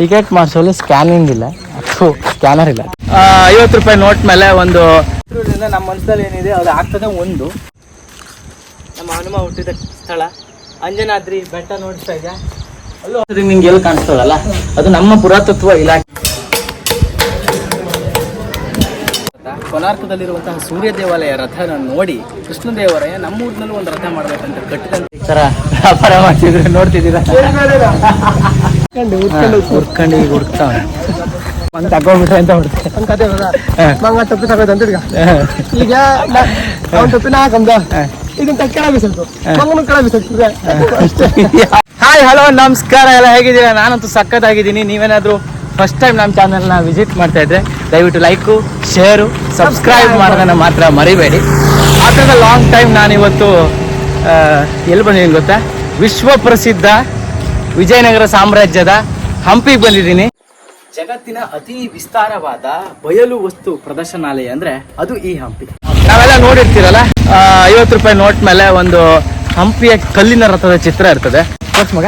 Ticket ಮಾಡಿಸಲು scanning ಇಲ್ಲ. Scanner ಇಲ್ಲ. ಐವತ್ತು ರೂಪಾಯಿ ನೋಟ್ ಮೇಲೆ ಒಂದು ನಮ್ಮ ಮನಸ್ಸಲ್ಲಿ ಏನಿದೆ ಅದು ಆಗ್ತದೆ ಒಂದು. ನಮ್ಮ ಹನುಮ ಹುಟ್ಟಿದ ಸ್ಥಳ. ಅಂಜನಾದ್ರಿ ಬೆಟ್ಟ ನೋಡಿಸ್ತಾ ಇದೆ. ಅಲ್ಲೂ ನಿಮ್ಗೆ ನಿಂಗೆ ಎಲ್ಲಿ ಕಾಣಿಸ್ತದಲ್ಲ? ಅದು ನಮ್ಮ ಪುರಾತತ್ವ ಇಲಾಖೆ. ಕೊನಾರ್ಕದಲ್ಲಿರುವಂತಹ ಸೂರ್ಯ ದೇವಾಲಯ ರಥನ ನೋಡಿ ಕೃಷ್ಣದೇವರಾಯ ನಮ್ಮ ಊರಿನಲ್ಲೂ ಒಂದು ರಥ ಮಾಡ್ಬೇಕಂತ ಕಟ್ಟಿದಂತ ಸರ ವ್ಯಾಪಾರ ಮಾಡ್ತಿದ್ರೆ ನೋಡ್ತಿದ್ದೀರಾ? ಹುರ್ಕಂಡು ಈಗ ಹುಡುಕ್ತಾವ ಮಂಗ್ ತಗೊಂಡ್ಬಿಟ್ರೆ ಅಂತ ಹುಡುಕ್ತೆ ಒಂದು ಕತೆ ಹೌದಾ ಹಾ. ಮಂಗ ತಪ್ಪಿ ತಗೋದು ಅಂತ ಈಗ ಅವ್ನ ತಪ್ಪಿನ ಹಾಕಂದ ಇದನ್ನ ಕೆಳ ಬಿಸಲ್ತು ಮಂಗನ ಕೆಳ ಬಿಸಲ್ತದೆ ಅಷ್ಟೇ ಹಾಯ್ ಹಲೋ ನಮಸ್ಕಾರ ಎಲ್ಲ ಹೇಗಿದ್ದೀರಾ? ನಾನಂತೂ ಸಖತ್ತಾಗಿದ್ದೀನಿ. ನೀವೇನಾದರೂ ಫಸ್ಟ್ ಟೈಮ್ ನಮ್ಮ ಚಾನಲ್ನ ವಿಸಿಟ್ ಮಾಡ್ತಾ ಇದ್ರೆ ದಯವಿಟ್ಟು ಲೈಕು ಶೇರು ಸಬ್ಸ್ಕ್ರೈಬ್ ಮಾಡೋದನ್ನು ಮಾತ್ರ ಮರಿಬೇಡಿ. ಥರದ ಲಾಂಗ್ ಟೈಮ್ ನಾನಿವತ್ತು ಇವತ್ತು ಎಲ್ಲಿ ಬಂದಿದ್ದೀನಿ ಗೊತ್ತಾ? ವಿಶ್ವ ಪ್ರಸಿದ್ಧ ವಿಜಯನಗರ ಸಾಮ್ರಾಜ್ಯದ ಹಂಪಿಗೆ ಬಂದಿದ್ದೀನಿ. ಜಗತ್ತಿನ ಅತಿ ವಿಸ್ತಾರವಾದ ಬಯಲು ವಸ್ತು ಪ್ರದರ್ಶನಾಲಯ ಅಂದ್ರೆ ಅದು ಈ ಹಂಪಿ. ನಾವೆಲ್ಲ ನೋಡಿರ್ತೀರಲ್ಲ ಐವತ್ತು ರೂಪಾಯಿ ನೋಟ್ ಮೇಲೆ ಒಂದು ಹಂಪಿಯ ಕಲ್ಲಿನ ರಥದ ಚಿತ್ರ ಇರ್ತದೆ. ಮಗ.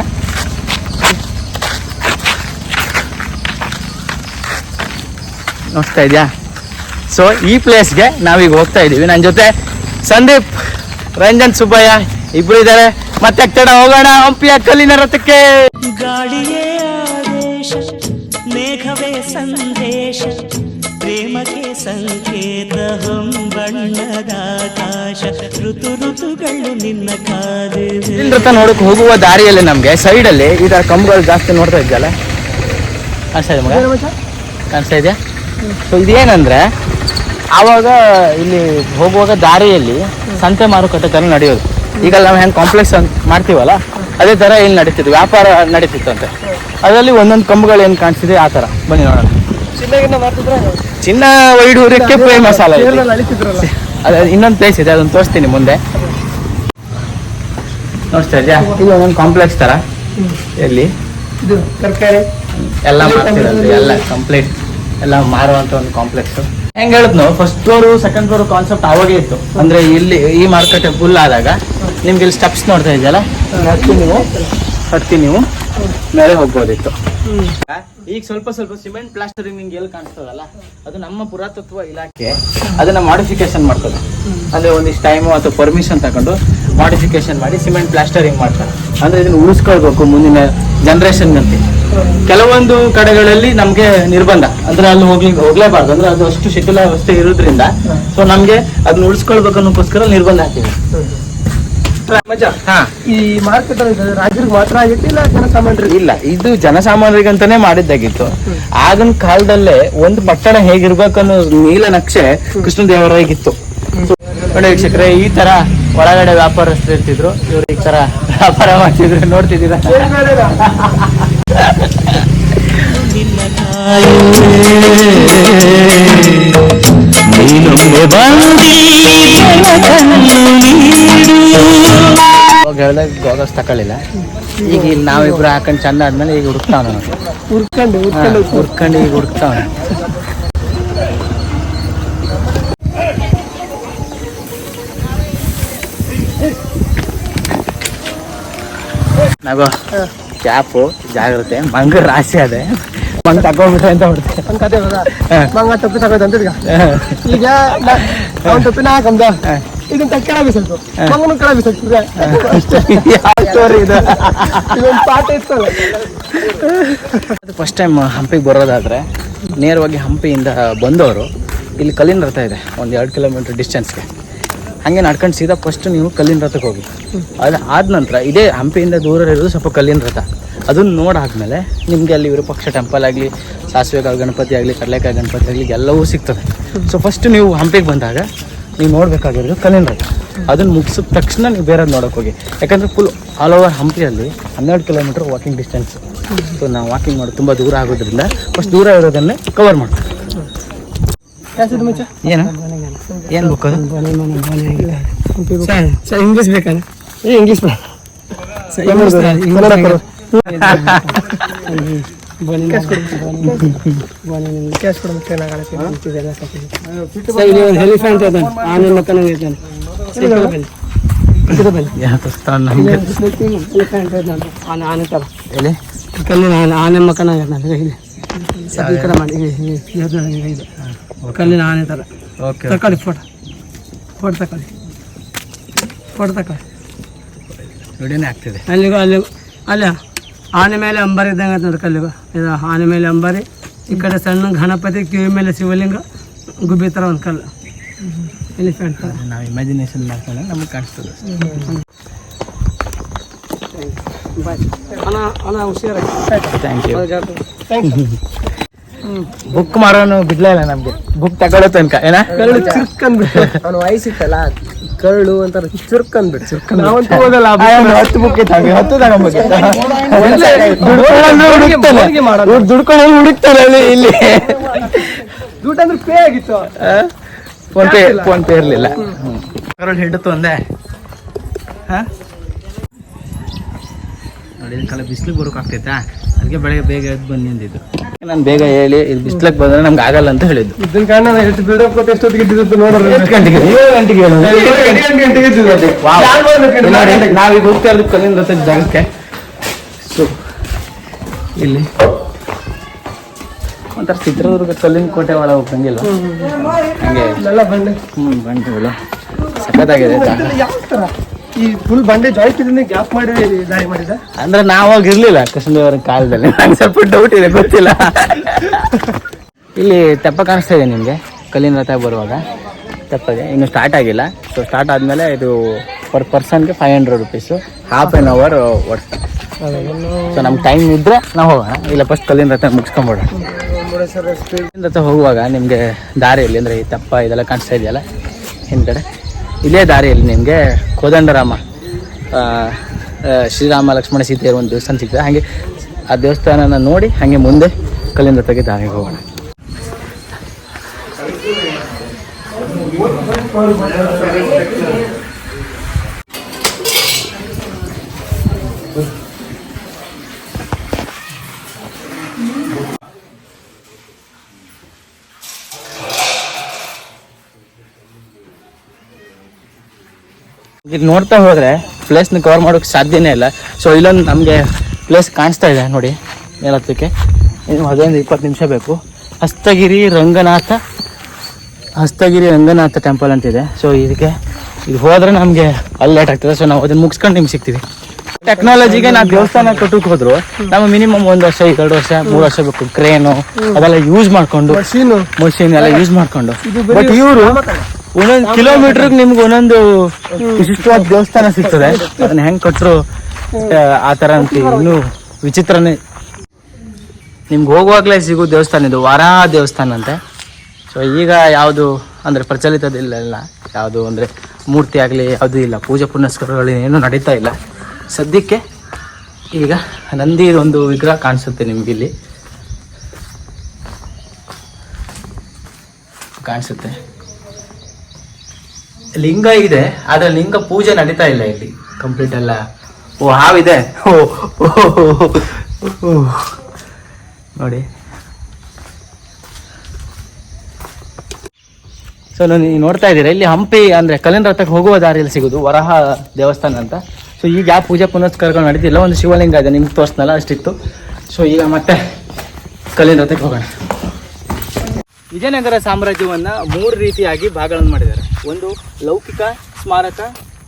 ನೋಡ್ತಾ ಇದೆಯಾ? ಸೊ ಈ ಪ್ಲೇಸ್ಗೆ ನಾವೀಗ ಹೋಗ್ತಾ ಇದ್ದೀವಿ ನನ್ನ ಜೊತೆ ಸಂದೀಪ್ ರಂಜನ್ ಸುಬ್ಬಯ್ಯ ಇಬ್ಬರು ಇದ್ದಾರೆ. ಮತ್ತೆ ತಡ ಹೋಗೋಣ ಹಂಪಿಯ ಕಲ್ಲಿನ ರಥಕ್ಕೆ. ಗಾಳಿಯೇ ಆದೇಶ ಮೇಘವೇ ಸಂದೇಶ ಪ್ರೇಮಕ್ಕೆ ಸಂಕೇತ ಆಕಾಶ ಋತು ಋತುಗಳು ನಿನ್ನ ಕಲ್ಲಿನ ರಥ ನೋಡಕ್ ಹೋಗುವ ದಾರಿಯಲ್ಲಿ ನಮ್ಗೆ ಸೈಡ್ ಅಲ್ಲಿ ಈ ತರ ಕಂಬಗಳು ಜಾಸ್ತಿ ನೋಡ್ತಾ ಇದ್ದಲ್ಲ ಕಾಣಿಸ್ತಾ ಇದೆ ಮಗ? ಕಾಣಿಸ್ತಾ ಇದೆಯಾ? ಸೊ ಇದೇನಂದ್ರೆ ಆವಾಗ ಇಲ್ಲಿ ಹೋಗುವಾಗ ದಾರಿಯಲ್ಲಿ ಸಂತೆ ಮಾರುಕಟ್ಟೆ ತರ ನಡೆಯೋದು. ಈಗ ನಾವು ಹೆಂಗ್ ಕಾಂಪ್ಲೆಕ್ಸ್ ಅಂತ ಮಾಡ್ತೀವಲ್ಲ ಅದೇ ತರ ಇಲ್ಲಿ ನಡೀತಿತ್ತು ವ್ಯಾಪಾರ ನಡೀತಿತ್ತು ಅಂತೆ. ಅದರಲ್ಲಿ ಒಂದೊಂದು ಕಂಬಗಳು ಏನು ಕಾಣಿಸ್ತಿದೆ ಆ ತರ. ಬನ್ನಿ ನೋಡೋಣ. ಚಿನ್ನ ವೈಡೂರಕ್ಕೆ ಫೇಮಸ್ ಅಲ್ಲ ಅದೇ ಇನ್ನೊಂದು ಪ್ಲೇಸ್ ಇದೆ ಅದನ್ನ ತೋರಿಸ್ತೀನಿ ಮುಂದೆ. ನೋಡ್ತಾ ಇದೆಯಾ? ಇದು ಒಂದೊಂದು ಕಾಂಪ್ಲೆಕ್ಸ್ ತರ. ಎಲ್ಲಿ? ತರಕಾರಿ. ಎಲ್ಲ ಎಲ್ಲ ಕಂಪ್ಲೀಟ್ ಎಲ್ಲ ಮಾರುವಂತ ಒಂದು ಕಾಂಪ್ಲೆಕ್ಸ್ ಹೆಂಗ್ ಹೇಳಿದ್ನು first floor second floor concept ಅವಾಗೇ ಇತ್ತು. ಅಂದ್ರೆ ಇಲ್ಲಿ ಈ ಮಾರ್ಕೆಟ್ ಫುಲ್ ಆದಾಗ ನಿಮ್ಗೆ ಇಲ್ಲಿ ಸ್ಟೆಪ್ಸ್ ನೋಡ್ತಾ ಇದೆಯಲ್ಲ? ನೀವು, ಹತ್ತಿ ನೀವು, ಮೇಲೆ ಹೋಗ್ಬೋದಿತ್ತು. ಈಗ ಸ್ವಲ್ಪ ಸ್ವಲ್ಪ ಸಿಮೆಂಟ್ ಪ್ಲಾಸ್ಟರಿಂಗ್ ನಿಮ್ಗೆ ಎಲ್ಲಿ ಕಾಣಿಸ್ತದಲ್ಲ, ಅದು ನಮ್ಮ ಪುರಾತತ್ವ ಇಲಾಖೆ ಅದನ್ನ ಮಾಡಿಫಿಕೇಶನ್ ಮಾಡ್ತದೆ. ಅಂದ್ರೆ ಒಂದಿಷ್ಟು ಟೈಮು ಅಥವಾ ಪರ್ಮಿಷನ್ ತಗೊಂಡು ಮಾಡಿಫಿಕೇಶನ್ ಮಾಡಿ ಸಿಮೆಂಟ್ ಪ್ಲಾಸ್ಟರಿಂಗ್ ಮಾಡ್ತಾರೆ. ಅಂದ್ರೆ ಇದನ್ನ ಉಳಿಸ್ಕೊಳ್ಬೇಕು ಮುಂದಿನ ಜನರೇಷನ್ ಅಂತ ಕೆಲವೊಂದು ಕಡೆಗಳಲ್ಲಿ ನಮ್ಗೆ ನಿರ್ಬಂಧ. ಅಂದ್ರೆ ಅಲ್ಲಿ ಹೋಗ್ಲಿ, ಹೋಗ್ಲೇಬಾರ್ದು. ಅಂದ್ರೆ ಅದು ಅಷ್ಟು ಶಿಥಿಲಾವಸ್ಥೆ ಇರೋದ್ರಿಂದ ಸೊ ನಮ್ಗೆ ಅದನ್ನ ಉಳಿಸ್ಕೊಳ್ಬೇಕು ಅನ್ನೋಕ್ಕೋಸ್ಕರ ನಿರ್ಬಂಧ ಹಾಕಿದೆ ಈ ಮಾರ್ಕೆಟ್ ರಾಜರಿಗೆ ಮಾತ್ರ ಆಗಿತ್ತು ಇಲ್ಲ ಜನಸಾಮಾನ್ಯರಿಗೆ? ಇಲ್ಲ ಇದು ಜನಸಾಮಾನ್ಯರಿಗಂತಾನೆ ಮಾಡಿದ್ದಾಗಿತ್ತು. ಆಗಿನ ಕಾಲದಲ್ಲೇ ಒಂದು ಪಟ್ಟಣ ಹೇಗಿರ್ಬೇಕು ಅನ್ನೋ ನೀಲ ನಕ್ಷೆ ಕೃಷ್ಣದೇವರಾಗಿತ್ತು. ನೋಡಿ ವೀಕ್ಷಕರೇ ಈ ತರ ಒಳಗಡೆ ವ್ಯಾಪಾರಸ್ಥರು ಇರ್ತಿದ್ರು. ಇವ್ರು ಈ ತರ ವ್ಯಾಪಾರ ಮಾಡ್ತಿದ್ರು ನೋಡ್ತಿದ್ದೀರಾ? ನಿನ್ನ ನೀನೊಮ್ಮೆ ಬಂದಿ ಬೆಳಕನ್ನು ನೀಡು. ಅವಾಗ ಹೇಳ್ದಾಗ ಗೋಗಲ್ಸ್ ತಕೊಳ್ಳಿಲ್ಲ. ಈಗ ಇಲ್ಲಿ ನಾವಿಬ್ರು ಹಾಕೊಂಡು ಚಂದ ಆದ್ಮೇಲೆ ಈಗ ಹುಡುಕ್ತಾವ ಹುರ್ಕೊಂಡು ಹುಡ್ಕೊಂಡು ಈಗ ಹುಡುಕ್ತಾವ ನಗೋ ಕ್ಯಾಪು ಜಾಗ್ರತೆ ಮಂಗ ರಾಶಿ ಅದೇ. ಮಂಗ ತಗೊಂಡ್ಬಿಟ್ರೆ ಅಂತ ಹೊಡ್ತೆ ಒಂದು ಕತೆ ಹೌದಾ ಮಂಗ ತಪ್ಪಿ ತಗೋದು ಅಂತ ಈಗ. ಅವ್ನ ತಪ್ಪಿನ ಹಾಕಂದ ಈಗ ಕೆಳ ಬಿಸಲ್ತು ಮಂಗನ ಕೆಳ ಬಿಸಲ್ತಿದ್ರೆ ಸ್ಟೋರಿ ಇದು? ಇದೊಂದು ಪಾಠ ಇತ್ತಲ್ಲ ಫಸ್ಟ್ ಟೈಮ್ ಹಂಪಿಗೆ ಬರೋದಾದ್ರೆ ನೇರವಾಗಿ ಹಂಪಿಯಿಂದ ಬಂದವರು. ಇಲ್ಲಿ ಕಲ್ಲಿನ ರಥ ಇದೆ ಒಂದು ಎರಡು ಕಿಲೋಮೀಟರ್ ಡಿಸ್ಟೆನ್ಸ್ಗೆ ಹಾಗೆ ನಡ್ಕೊಂಡು ಸೀದಾ ಫಸ್ಟ್ ನೀವು ಕಲ್ಲಿನ ರಥಕ್ಕೆ ಹೋಗಿ. ಅದು ಆದ ನಂತರ ಇದೇ ಹಂಪಿಯಿಂದ ದೂರ ಇರೋದು ಸ್ವಲ್ಪ ಕಲ್ಲಿನ ರಥ. ಅದನ್ನ ನೋಡಾದ್ಮೇಲೆ ನಿಮಗೆ ಅಲ್ಲಿ ವಿರೂಪಾಕ್ಷ ಟೆಂಪಲ್ ಆಗಲಿ ಸಾಸಿವೆಕಾಯಿ ಗಣಪತಿ ಆಗಲಿ ಕಡಲೆಕಾಯಿ ಗಣಪತಿ ಆಗಲಿ ಎಲ್ಲವೂ ಸಿಗ್ತದೆ ಸೊ ಫಸ್ಟ್ ನೀವು ಹಂಪಿಗೆ ಬಂದಾಗ ನೀವು ನೋಡಬೇಕಾಗಿರೋದು ಕಲ್ಲಿನ ಅದನ್ನ ಮುಗಿಸಿದ ತಕ್ಷಣ ನೀವು ಬೇರೆ ನೋಡೋಕೆ ಹೋಗಿ. ಯಾಕಂದರೆ ಫುಲ್ ಆಲ್ ಓವರ್ ಹಂಪಿಯಲ್ಲಿ ಹನ್ನೆರಡು ಕಿಲೋಮೀಟರ್ ವಾಕಿಂಗ್ ಡಿಸ್ಟೆನ್ಸ್ ಸೊ ನಾವು ವಾಕಿಂಗ್ ಮಾಡೋದು ತುಂಬ ದೂರ ಆಗೋದ್ರಿಂದ ಫಸ್ಟ್ ದೂರ ಇರೋದನ್ನೇ ಕವರ್ ಮಾಡ್ತೀವಿ. ಏನು? ಏನು ಬುಕ್ ಅದು? ಇಂಗ್ಲೀಷ್ ಬೇಕಲ್ಲ ಇಂಗ್ಲೀಷ್ ಎಲಿಫೆಂಟ್ ಅದ ಆನೆ ನಮಗೆ ಎಲಿಫೆಂಟ್ ಆನೆ ಆನೆ ತರ ಎಲ್ಲಿ ಕಲ್ಲಿನ ಆನೆ ಆನೆ ಮಕ್ಕನ ನನಗೆ ಇದೆ ಈ ಕಡೆ ಮಾಡಿ ಇಲ್ಲಿ, ಇಲ್ಲಿ, ಇದು. ಕಲ್ಲಿನ ಆನೆ ಥರ ತಕೊಳ್ಳಿ ಫೋಟೋ ಫೋಟೋ ತಕೊಳ್ಳಿ ಫೋಟೋ ತಕೊಳ್ಳಿ ಅಲ್ಲಿಗೂ ಅಲ್ಲಿಗೂ ಅಲ್ಲ ಆನೆ ಮೇಲೆ ಅಂಬಾರಿ ಇದ್ದಂಗೆ ನೋಡಿ ಕಲ್ಲಿಗೂ ಇದು ಆನೆ ಮೇಲೆ ಅಂಬಾರಿ ಈ ಕಡೆ ಸಣ್ಣ ಗಣಪತಿ ಕಿವಿ ಮೇಲೆ ಶಿವಲಿಂಗ ಗುಬ್ಬಿ ಥರ ಒಂದು ಕಲ್ಲು. ಎಲಿಫೆಂಟ್ ಥರ ನಾವು ಇಮ್ಯಾಜಿನೇಷನ್ ಮಾಡ್ಕೊಂಡ್ರೆ ನಮಗೆ ಕಾಣಿಸ್ತದೆ ಅಣ್ಣ ಅಣ್ಣ ಹುಷಾರಾಗಿ. Thank you thank you book ಮಾಡೋನು ಬಿಡ್ಲೇ ಇಲ್ಲ ನಮ್ಗೆ. ಬುಕ್ ತಗೊಳ್ಳೋ ತನಕ ಏನ? ಅಂದ್ಬಿಟ್ಟು ಅವ್ನು ವಯಸ್ಸಿತ್ತಲ್ಲ. ಕರಳು ಅಂತಾರೆ ಚುರ್ಕ್ ಅಂದ್ಬಿಟ್ಟು. ಚುರುಕ್ ನಾವಂತೂ ಓದಲ್ಲ ಆ, ಹತ್ತು ಹತ್ತು. ದುಡ್ಕೊಂಡು ಅಲ್ಲಿ ಇಲ್ಲಿ. ದುಡ್ಡು ಅಂದ್ರೆ ಪೇ ಆಗಿತ್ತು. ಫೋನ್ ಪೇ ಫೋನ್ ಪೇ ಇರಲಿಲ್ಲ. ಕರಳು ಹಿಡಿತು ಅಂದೆ. ಹಾ ನೋಡಿ ಬಿಸಿಲು ಬರೋಕ್ ಬರೋಕ್ಕಾಗ್ತೈತಾ ಅದಕ್ಕೆ ಬೆಳಗ್ಗೆ ಬೇಗ ಎದ್ದು ಬಂದು ನಿಂತಿದ್ದು ನಾನು ಬೇಗ ಹೇಳಿ ಇದು ಬಿಸ್ಲಕ್ಕೆ ಬಂದ್ರೆ ನಮ್ಗೆ ಆಗಲ್ಲ ಅಂತ ಹೇಳಿದ್ದು. ಇದನ್ನ ಕಾರಣ ಎಷ್ಟು ಬಿಲ್ಡಪ್ ಕೊಟ್ಟು ಎಷ್ಟೊತ್ತಿಗೆ ಇದ್ದಿದ್ದು ನೋಡೋರು ಎಷ್ಟು ಗಂಟೆಗೆ. ಏಳು ಗಂಟೆಗೆ ಹೇಳು. ಎಂಟು ಗಂಟೆಗೆ ಇದ್ದಿದ್ದು ವಾವ್. ಯಾರು ಬಂದ್ರು ಇಲ್ಲಿ ನೋಡಿ, ನಾವೀಗ ಹೋಗ್ತಾ ಇರೋದು ಕಲ್ಲಿಂದ ಜಾಗಕ್ಕೆ. ಸೊ ಇಲ್ಲಿ. ಒಂಥರ ಚಿತ್ರದುರ್ಗ ಕಲ್ಲಿನ ಕೋಟೆ ಒಳಗೆ ಹೋಗಂಗಿಲ್ಲ ಹಂಗೆ. ಹ್ಞೂ ಬಂಡೆಗಳು ಸಖತ್ತಾಗಿದೆ ಯಾವ ತರ? ಈ ಫುಲ್ ಬಂಡೆ ಜಾಯಿಂಟ್ ಗ್ಯಾಪ್ ಮಾಡಿ ಮಾಡಿದ ಅಂದ್ರೆ ನಾವಾಗ ಇರ್ಲಿಲ್ಲ ಕೃಷ್ಣದೇವರ ಕಾಲದಲ್ಲಿ. ನಂಗೆ ಸ್ವಲ್ಪ ಡೌಟ್ ಇದೆ, ಗೊತ್ತಿಲ್ಲ. ಇಲ್ಲಿ ತೆಪ್ಪ ಕಾಣಿಸ್ತಾ ಇದೆ ನಿಮಗೆ, ಕಲ್ಲಿನ ರಥ ಬರುವಾಗ. ತೆಪ್ಪಗೆ, ಇನ್ನು ಸ್ಟಾರ್ಟ್ ಆಗಿಲ್ಲ. ಸೊ ಸ್ಟಾರ್ಟ್ ಆದಮೇಲೆ ಇದು per ಪರ್ಸನ್ಗೆ five hundred rupees half an hour so ನಮ್ಗೆ ಟೈಮ್ ಇದ್ದರೆ ನಾವು ಹೋಗೋಣ. ಇಲ್ಲ ಫಸ್ಟ್ ಕಲ್ಲಿನ ರಥ ಮುಗಿಸ್ಕೊಂಬಿಡೋಣ. ಕಲ್ಲಿನ ರಥ ಹೋಗುವಾಗ ನಿಮಗೆ ದಾರಿಯಲ್ಲಿ, ಅಂದರೆ ಈ ತೆಪ್ಪ ಇದೆಲ್ಲ ಕಾಣಿಸ್ತಾ ಇದೆಯಲ್ಲ, ಹಿಂದ್ಗಡೆ? ಇದೇ ದಾರಿಯಲ್ಲಿ ನಿಮಗೆ ಕೋದಂಡರಾಮ ಶ್ರೀರಾಮ ಲಕ್ಷ್ಮಣ ಸೀತೆಯ ಒಂದು ದೇವಸ್ಥಾನ ಸಿಗ್ತದೆ. ಹಾಗೆ ಆ ದೇವಸ್ಥಾನನ ನೋಡಿ ಹಾಗೆ ಮುಂದೆ ಕಲ್ಲಿಂದ ತೆಗೆದು ದಾರಿಗೆ ಹೋಗೋಣ. ಈಗ ನೋಡ್ತಾ ಹೋದ್ರೆ ಪ್ಲೇಸ್ನ ಕವರ್ ಮಾಡೋಕೆ ಸಾಧ್ಯನೇ ಇಲ್ಲ. ಸೊ ಇಲ್ಲೊಂದು ನಮಗೆ ಪ್ಲೇಸ್ ಕಾಣಿಸ್ತಾ ಇದೆ ನೋಡಿ ಮೇಲತ್ತಕ್ಕೆ ಇನ್ನು ಹದಿನೈದು ಇಪ್ಪತ್ತು ನಿಮಿಷ ಬೇಕು. ಹಸ್ತಗಿರಿ ರಂಗನಾಥ ಹಸ್ತಗಿರಿ ರಂಗನಾಥ ಟೆಂಪಲ್ ಅಂತಿದೆ. ಸೊ ಇದಕ್ಕೆ ಇದು ಹೋದ್ರೆ ನಮಗೆ ಅಲ್ಲಿ ಲೇಟ್ ಆಗ್ತದೆ. ಸೊ ನಾವು ಅದನ್ನ ಮುಗಿಸ್ಕೊಂಡು ನಿಮ್ಗೆ ಸಿಗ್ತೀವಿ. ಟೆಕ್ನಾಲಜಿಗೆ ನಾವು ದೇವಸ್ಥಾನ ಕಟ್ಟಕ್ಕೆ ಹೋದ್ರು ನಾವು ಮಿನಿಮಮ್ ಒಂದು ವರ್ಷ ಎರಡು ವರ್ಷ ಮೂರು ವರ್ಷ ಬೇಕು. ಕ್ರೇನು ಅದೆಲ್ಲ ಯೂಸ್ ಮಾಡ್ಕೊಂಡು ಮಷೀನ್ ಎಲ್ಲ ಯೂಸ್ ಮಾಡ್ಕೊಂಡು. ಬಟ್ ಇವರು ಒಂದೊಂದು ಕಿಲೋಮೀಟರ್ ನಿಮ್ಗೆ ಒಂದೊಂದು ವಿಶಿಷ್ಟವಾದ ದೇವಸ್ಥಾನ ಸಿಗ್ತದೆ. ಅದನ್ನ ಹೆಂಗ್ ಕಟ್ರು ಆ, ತರ ಅಂತ ಇನ್ನು ವಿಚಿತ್ರನೇ. ನಿಮ್ಗೆ ಹೋಗುವಾಗಲೇ ಸಿಗೋ ದೇವಸ್ಥಾನ ಇದು ವಾರ ದೇವಸ್ಥಾನ ಅಂತೆ. ಸೊ ಈಗ ಯಾವುದು ಅಂದರೆ ಪ್ರಚಲಿತದಿಲ್ಲ ಇಲ್ಲ ಯಾವುದು ಅಂದರೆ ಮೂರ್ತಿ ಆಗಲಿ ಯಾವುದೂ ಇಲ್ಲ. ಪೂಜೆ ಪುನಸ್ಕಾರಗಳು ಏನು ನಡೀತಾ ಇಲ್ಲ. ಸದ್ಯಕ್ಕೆ ಈಗ ನಂದಿ ಒಂದು ವಿಗ್ರಹ ಕಾಣಿಸುತ್ತೆ ನಿಮ್ಗೆ ಇಲ್ಲಿ. ಕಾಣಿಸುತ್ತೆ. ಲಿಂಗ ಇದೆ ಆದ್ರೆ ಲಿಂಗ ಪೂಜೆ ನಡೀತಾ ಇಲ್ಲ ಇಲ್ಲಿ. ಕಂಪ್ಲೀಟ್ ಎಲ್ಲ ಓ ಹಾವಿದೆ? ಓ. ನೋಡಿ. ಸೊ ನೀವು ನೋಡ್ತಾ ಇದ್ದೀರಾ ಇಲ್ಲಿ ಹಂಪಿ ಅಂದ್ರೆ ಕಲ್ಲಿನ ರಥಕ್ಕೆ ಹೋಗುವ ದಾರಿಯಲ್ಲಿ ಸಿಗೋದು ವರಹ ದೇವಸ್ಥಾನ ಅಂತ. ಸೊ ಈಗ ಯಾವ ಪೂಜಾ ಪುನಸ್ಕಾರಗಳು ನಡೀತಿಲ್ಲ ಒಂದು ಶಿವಲಿಂಗ ಇದೆ ನಿಮ್ಗೆ ತೋರಿಸ್ನಲ್ಲ ಅಷ್ಟಿತ್ತು. ಸೊ ಈಗ ಮತ್ತೆ ಕಲ್ಲಿನ ರಥಕ್ಕೆ ಹೋಗೋಣ. ವಿಜಯನಗರ ಸಾಮ್ರಾಜ್ಯವನ್ನು ಮೂರು ರೀತಿಯಾಗಿ ಭಾಗಗಳನ್ನು ಮಾಡಿದ್ದಾರೆ. ಒಂದು ಲೌಕಿಕ ಸ್ಮಾರಕ,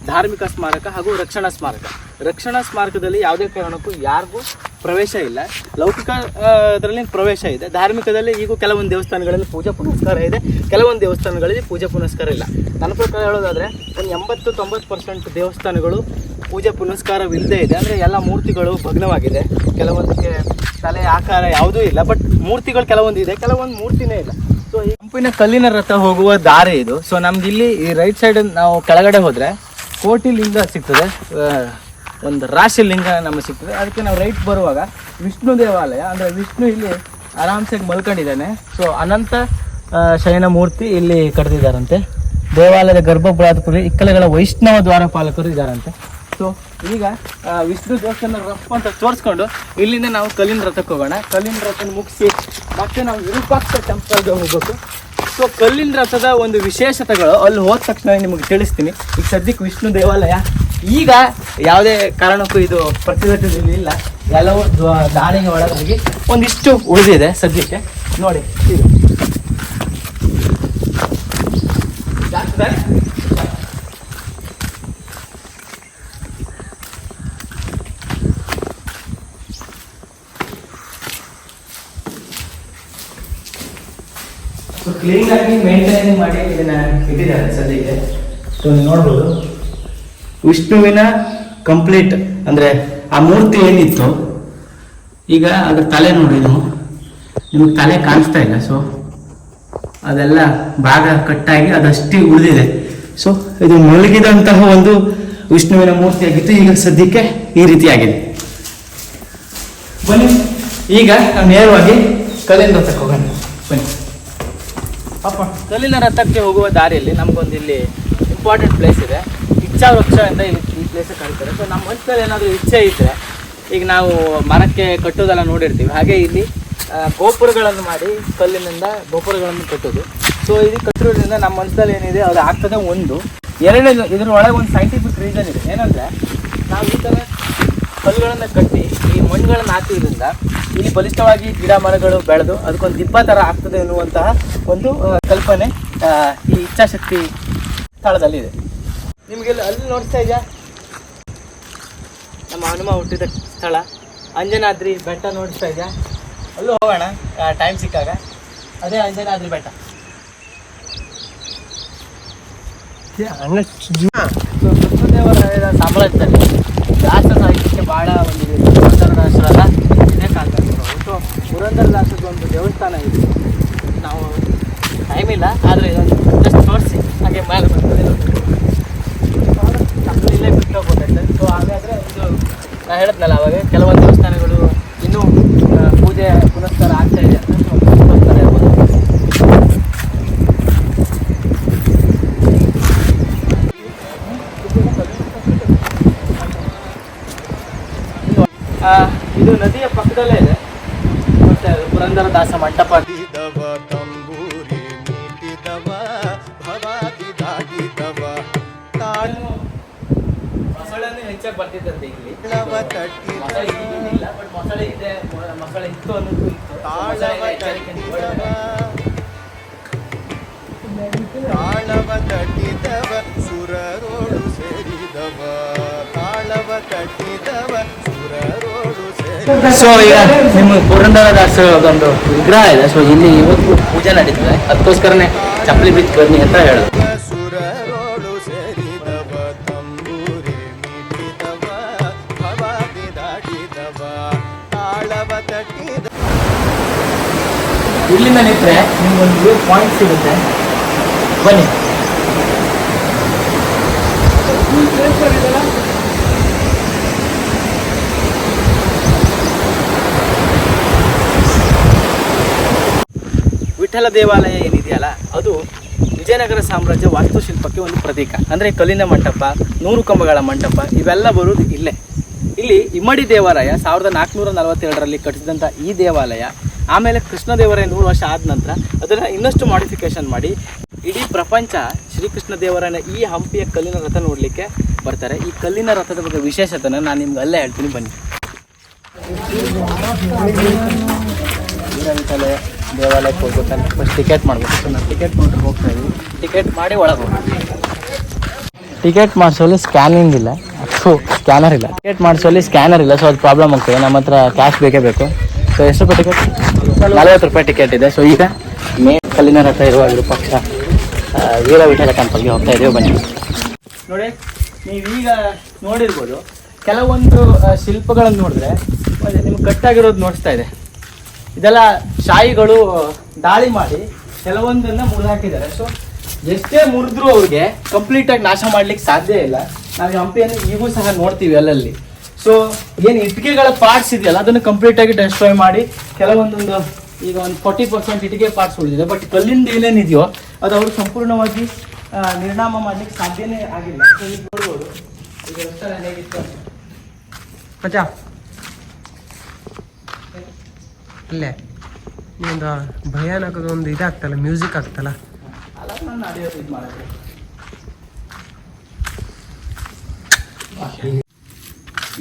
ಧಾರ್ಮಿಕ ಸ್ಮಾರಕ ಹಾಗೂ ರಕ್ಷಣಾ ಸ್ಮಾರಕ. ರಕ್ಷಣಾ ಸ್ಮಾರಕದಲ್ಲಿ ಯಾವುದೇ ಕಾರಣಕ್ಕೂ ಯಾರಿಗೂ ಪ್ರವೇಶ ಇಲ್ಲ. ಲೌಕಿಕ ಅದರಲ್ಲಿ ಪ್ರವೇಶ ಇದೆ. ಧಾರ್ಮಿಕದಲ್ಲಿ ಈಗ ಕೆಲವೊಂದು ದೇವಸ್ಥಾನಗಳಲ್ಲಿ ಪೂಜಾ ಪುನಸ್ಕಾರ ಇದೆ. ಕೆಲವೊಂದು ದೇವಸ್ಥಾನಗಳಲ್ಲಿ ಪೂಜಾ ಪುನಸ್ಕಾರ ಇಲ್ಲ. ನನ್ನ ಪ್ರಕಾರ ಹೇಳೋದಾದ್ರೆ, ಒಂದು ಎಂಬತ್ತು ತೊಂಬತ್ತು ಪರ್ಸೆಂಟ್ ದೇವಸ್ಥಾನಗಳು ಪೂಜೆ ಪುನಸ್ಕಾರವಿಲ್ಲದೆ ಇದೆ. ಅಂದರೆ ಎಲ್ಲ ಮೂರ್ತಿಗಳು ಭಗ್ನವಾಗಿದೆ. ಕೆಲವೊಂದಕ್ಕೆ ತಲೆ, ಆಕಾರ ಯಾವುದೂ ಇಲ್ಲ. ಬಟ್ ಮೂರ್ತಿಗಳು ಕೆಲವೊಂದು ಇದೆ. ಕೆಲವೊಂದು ಮೂರ್ತಿನೇ ಇಲ್ಲ. ಸೊ ಹಂಪಿನ ಕಲ್ಲಿನ ರಥ ಹೋಗುವ ದಾರಿ ಇದು. ಸೊ ನಮ್ದು ಇಲ್ಲಿ ಈ ರೈಟ್ ಸೈಡ್ ನಾವು ಕೆಳಗಡೆ ಹೋದ್ರೆ ಕೋಟಿ ಲಿಂಗ ಸಿಗ್ತದೆ. ಒಂದು ರಾಶಿ ಲಿಂಗ ನಮಗೆ ಸಿಗ್ತದೆ. ಅದಕ್ಕೆ ನಾವು ರೈಟ್ ಬರುವಾಗ ವಿಷ್ಣು ದೇವಾಲಯ, ಅಂದ್ರೆ ವಿಷ್ಣು ಇಲ್ಲಿ ಆರಾಮ್ಸೆ ಮಲ್ಕೊಂಡಿದ್ದಾನೆ. ಸೊ, ಅನಂತ ಶಯನ ಮೂರ್ತಿ ಇಲ್ಲಿ ಕರೆದಿದ್ದಾರಂತೆ ದೇವಾಲಯದ ಗರ್ಭಗುಳಾಧಿಪತಿ ಇಕ್ಕಲೆಗಳ ವೈಷ್ಣವ ದ್ವಾರಪಾಲಕರು ಇದ್ದಾರಂತೆ. ಸೊ ಈಗ ವಿಷ್ಣು ದೇವಸ್ಥಾನ ರಫ್ ಅಂತ ತೋರಿಸ್ಕೊಂಡು ಇಲ್ಲಿಂದ ನಾವು ಕಲ್ಲಿನ ರಥಕ್ಕೆ ಹೋಗೋಣ. ಕಲ್ಲಿನ ರಥನ ಮುಗಿಸಿ ಮತ್ತೆ ನಾವು ವಿರೂಪಾಕ್ಷ ಟೆಂಪಲ್ಗೆ ಹೋಗ್ಬೇಕು. ಸೊ ಕಲ್ಲಿನ ರಥದ ಒಂದು ವಿಶೇಷತೆಗಳು ಅಲ್ಲಿ ಹೋದ ತಕ್ಷಣ ನಿಮಗೆ ತಿಳಿಸ್ತೀನಿ. ಈಗ ಸದ್ಯಕ್ಕೆ ವಿಷ್ಣು ದೇವಾಲಯ. ಈಗ ಯಾವುದೇ ಕಾರಣಕ್ಕೂ ಇದು ಪ್ರತಿಭಟನೆ ಇಲ್ಲ. ಎಲ್ಲವೂ ದಾಳಿಗೆ ಒಳಗಾಗಿ ಒಂದಿಷ್ಟು ಉಳಿದಿದೆ ಸದ್ಯಕ್ಕೆ. ನೋಡಿ ಕ್ಲೀನ್ ಆಗಿ ಮೇಂಟೈನ್ ಮಾಡಿ ಇದನ್ನ ಇಟ್ಟಿದ್ದಾರೆ ಸದ್ಯಕ್ಕೆ. ಸೊ ನೀವು ನೋಡ್ಬೋದು. ವಿಷ್ಣುವಿನ ಕಂಪ್ಲೀಟ್ ಅಂದ್ರೆ ಆ ಮೂರ್ತಿ ಏನಿತ್ತು? ಈಗ ಅದ್ರ ತಲೆ ನೋಡಿ ನೀವು ನಿಮ್ಗೆ ತಲೆ ಕಾಣಿಸ್ತಾ ಇಲ್ಲ ಸೊ ಅದೆಲ್ಲ ಭಾಗ ಕಟ್ಟಾಗಿ ಅದಷ್ಟೇ ಉಳಿದಿದೆ. ಸೊ ಇದು ಮುಳುಗಿದಂತಹ ಒಂದು ವಿಷ್ಣುವಿನ ಮೂರ್ತಿಯಾಗಿತ್ತು ಈಗ ಸದ್ಯಕ್ಕೆ ಈ ರೀತಿಯಾಗಿದೆ ಬನ್ನಿ ಈಗ ನಾವು ನೇರವಾಗಿ ಕಲೆಯಿಂದ ತಕ್ಕೋಗೋಣ. ಹೋಗೋಣ ಬನ್ನಿ. ಕಲ್ಲಿನ ರಥಕ್ಕೆ ಹೋಗುವ ದಾರಿಯಲ್ಲಿ ನಮಗೊಂದು ಇಲ್ಲಿ ಇಂಪಾರ್ಟೆಂಟ್ ಪ್ಲೇಸ್ ಇದೆ. ಇಚ್ಛಾ ವೃಕ್ಷ ಅಂತ ಈ ಪ್ಲೇಸ್ ಕರೀತಾರೆ. ಸೊ ನಮ್ಮ ಮನಸ್ಸಲ್ಲಿ ಏನಾದರೂ ಇಚ್ಛೆ ಇದ್ದರೆ ಈಗ ನಾವು ಮರಕ್ಕೆ ಕಟ್ಟೋದೆಲ್ಲ ನೋಡಿರ್ತೀವಿ. ಹಾಗೆ ಇಲ್ಲಿ ಗೋಪುರಗಳನ್ನು ಮಾಡಿ ಕಲ್ಲಿನಿಂದ ಗೋಪುರಗಳನ್ನು ಕಟ್ಟೋದು. ಸೊ ಇದು ಕಟ್ಟಿರೋದ್ರಿಂದ ನಮ್ಮ ಮನಸ್ಸಲ್ಲಿ ಏನಿದೆ, ಅದು ಆಗ್ತದೆ ಒಂದು. ಎರಡನೇದು, ಇದರೊಳಗೆ ಒಂದು ಸೈಂಟಿಫಿಕ್ ರೀಸನ್ ಇದೆ. ಏನಂದರೆ, ನಾವು ಈ ಥರ ಕಲ್ಲುಗಳನ್ನು ಕಟ್ಟಿ ಈ ಮಣ್ಣುಗಳನ್ನು ಹಾಕಿದ್ರಿಂದ ಇಲ್ಲಿ ಬಲಿಷ್ಠವಾಗಿ ಗಿಡ ಮರಗಳು ಬೆಳೆದು ಅದಕ್ಕೊಂದು ದಿಬ್ಬ ಥರ ಆಗ್ತದೆ ಎನ್ನುವಂತಹ ಒಂದು ಕಲ್ಪನೆ ಈ ಇಚ್ಛಾಶಕ್ತಿ ಸ್ಥಳದಲ್ಲಿದೆ ನಿಮಗೆ ಅಲ್ಲಿ ನೋಡ್ತಾ ಇದೆಯಾ? ನಮ್ಮ ಹನುಮ ಹುಟ್ಟಿದ ಸ್ಥಳ. ಅಂಜನಾದ್ರಿ ಬೆಟ್ಟ ನೋಡ್ತಾ ಇದೆಯಾ? ಅಲ್ಲೂ ಹೋಗೋಣ ಟೈಮ್ ಸಿಕ್ಕಾಗ. ಅದೇ ಅಂಜನಾದ್ರಿ ಬೆಟ್ಟ. ಕೃಷ್ಣದೇವರಾಯರ ಸಾಮ್ರಾಜ್ಯದಲ್ಲಿ. ಭಾಳ ಒಂದು ಪುರಂದರದಾಸರ ಇದೇ ಕಾಲದಲ್ಲಿ ಸೊ ಪುರಂದರದಾಸದ ಒಂದು ದೇವಸ್ಥಾನ ಇದೆ. ನಾವು ಟೈಮ್ ಇಲ್ಲ, ಆದರೆ ಜಸ್ಟ್ ತೋರಿಸಿ, ಹಾಗೆ ಮೇಲೆ ಬರ್ತದೆ ಇಲ್ಲೇ ಬಿಟ್ಟು ಹೋಗ್ಬೋದಾಯ್ತು ಸೊ ಹಾಗಾದರೆ ಇದು ನಾನು ಹೇಳಿದ್ನಲ್ಲ ಅವಾಗ ಕೆಲವೊಂದು ಸೊ ಈಗ ನಿಮ್ಮ ಪುರಂದರದಾಸ ಒಂದು ವಿಗ್ರಹ ಇದೆ. ಸೊ, ಇಲ್ಲಿ ಇವತ್ತು ಪೂಜೆ ನಡೀತದೆ. ಅದಕ್ಕೋಸ್ಕರನೇ ಚಪ್ಪಲಿ ಬಿಚ್ಚಿ ಬನ್ನಿ ಅಂತ ಹೇಳೋದು. ಇಲ್ಲಿಂದ ನಿಂತರೆ ನಿಮ್ಗೊಂದು ವ್ಯೂ ಪಾಯಿಂಟ್ ಸಿಗುತ್ತೆ. ಬನ್ನಿ. ವಿಠಲ ದೇವಾಲಯ ಏನಿದೆಯಲ್ಲ, ಅದು ವಿಜಯನಗರ ಸಾಮ್ರಾಜ್ಯ ವಾಸ್ತುಶಿಲ್ಪಕ್ಕೆ ಒಂದು ಪ್ರತೀಕ. ಅಂದರೆ ಕಲ್ಲಿನ ಮಂಟಪ, ನೂರು ಕಂಬಗಳ ಮಂಟಪ, ಇವೆಲ್ಲ ಬರೋದು ಇಲ್ಲೇ. ಇಲ್ಲಿ ಇಮ್ಮಡಿ ದೇವಾಲಯ ಸಾವಿರದ ನಾಲ್ಕುನೂರ ನಲವತ್ತೆರಡರಲ್ಲಿ ಕಟ್ಟಿಸಿದಂಥ ಈ ದೇವಾಲಯ, ಆಮೇಲೆ ಕೃಷ್ಣದೇವರಾಯ ನೂರು ವರ್ಷ ಆದ ನಂತರ ಅದನ್ನು ಇನ್ನಷ್ಟು ಮಾಡಿಫಿಕೇಶನ್ ಮಾಡಿ ಇಡೀ ಪ್ರಪಂಚ ಶ್ರೀಕೃಷ್ಣ ದೇವರಾಯನ ಈ ಹಂಪಿಯ ಕಲ್ಲಿನ ರಥ ನೋಡಲಿಕ್ಕೆ ಬರ್ತಾರೆ. ಈ ಕಲ್ಲಿನ ರಥದ ಬಗ್ಗೆ ವಿಶೇಷತೆನ ನಾನು ನಿಮ್ಗೆ ಅಲ್ಲೇ ಹೇಳ್ತೀನಿ, ಬನ್ನಿ. ದೇವಾಲಯಕ್ಕೆ ಹೋಗ್ಬೇಕಂದ್ರೆ ಫಸ್ಟ್ ಟಿಕೆಟ್ ಮಾಡಬೇಕು. ಸೊ ನಾವು ಟಿಕೆಟ್ ಮಾಡಿ ಹೋಗ್ತಾ ಇದ್ದೀವಿ ಟಿಕೆಟ್ ಮಾಡಿ ಒಳಗೆ ಹೋಗ್ತೀವಿ ಟಿಕೆಟ್ ಮಾಡಿಸೋಲ್ಲಿ ಸ್ಕ್ಯಾನಿಂಗ್ ಇಲ್ಲ. ಸೊ ಸ್ಕ್ಯಾನರ್ ಇಲ್ಲ. ಟಿಕೆಟ್ ಮಾಡಿಸೋಲ್ಲಿ ಸ್ಕ್ಯಾನರ್ ಇಲ್ಲ. ಸೊ ಅದು ಪ್ರಾಬ್ಲಮ್ ಆಗ್ತದೆ. ನಮ್ಮ ಹತ್ರ ಕ್ಯಾಶ್ ಬೇಕೇ ಬೇಕು. ಸೊ ಎಷ್ಟು ರೂಪಾಯಿ ಟಿಕೆಟ್ ನಲವತ್ತು ರೂಪಾಯಿ ಟಿಕೆಟ್ ಇದೆ. ಸೊ ಈಗ ಮೇ ಕಲ್ಲಿನ ರಥ ಇರುವ ಪಕ್ಷ ವೀರ ವಿಠಲ ಟೆಂಪಲ್ಗೆ ಹೋಗ್ತಾ ಇದ್ದೀವಿ ಬನ್ನಿ. ನೋಡಿ ನೀವೀಗ ನೋಡಿರ್ಬೋದು ಕೆಲವೊಂದು ಶಿಲ್ಪಗಳನ್ನು ನೋಡಿದ್ರೆ ನಿಮ್ಗೆ ಕಟ್ಟಾಗಿರೋದು ನೋಡ್ತಾ ಇದೆ. ಇದೆಲ್ಲ ಶಾಯಿಗಳು ದಾಳಿ ಮಾಡಿ ಕೆಲವೊಂದನ್ನ ಮುರಿದು ಹಾಕಿದ್ದಾರೆ ಸೊ ಎಷ್ಟೇ ಮುರಿದ್ರು ಅವ್ರಿಗೆ ಕಂಪ್ಲೀಟ್ ಆಗಿ ನಾಶ ಮಾಡ್ಲಿಕ್ಕೆ ಸಾಧ್ಯ ಇಲ್ಲ. ನಾವು ಹಂಪಿಯನ್ನು ಈಗೂ ಸಹ ನೋಡ್ತೀವಿ ಅಲ್ಲಲ್ಲಿ. ಸೊ ಏನು ಇಟ್ಟಿಗೆಗಳ ಪಾರ್ಟ್ಸ್ ಇದೆಯಲ್ಲ, ಅದನ್ನು ಕಂಪ್ಲೀಟ್ ಆಗಿ ಡೆಸ್ಟ್ರಾಯ್ ಮಾಡಿ ಕೆಲವೊಂದೊಂದು ಈಗ ಒಂದು ಫಾರ್ಟಿ ಪರ್ಸೆಂಟ್ ಇಟ್ಟಿಗೆ ಪಾರ್ಟ್ಸ್ ಉಳಿದಿದೆ. ಬಟ್ ಕಲ್ಲಿಂದ ಏನೇನಿದೆಯೋ ಅದು ಅವರು ಸಂಪೂರ್ಣವಾಗಿ ನಿರ್ಣಾಮ ಮಾಡ್ಲಿಕ್ಕೆ ಸಾಧ್ಯನೇ ಆಗಿಲ್ಲ. ನೋಡ್ಬೋದು. ಈಗ ಹೇಗಿತ್ತು ಅಂತ. ಮಚ್ಚ ಅಲ್ಲೇ. ಒಂದು ಭಯಾನಕ ಒಂದು ಇದಾಗ್ತಲ್ಲ ಮ್ಯೂಸಿಕ್ ಆಗ್ತಲ್ಲ.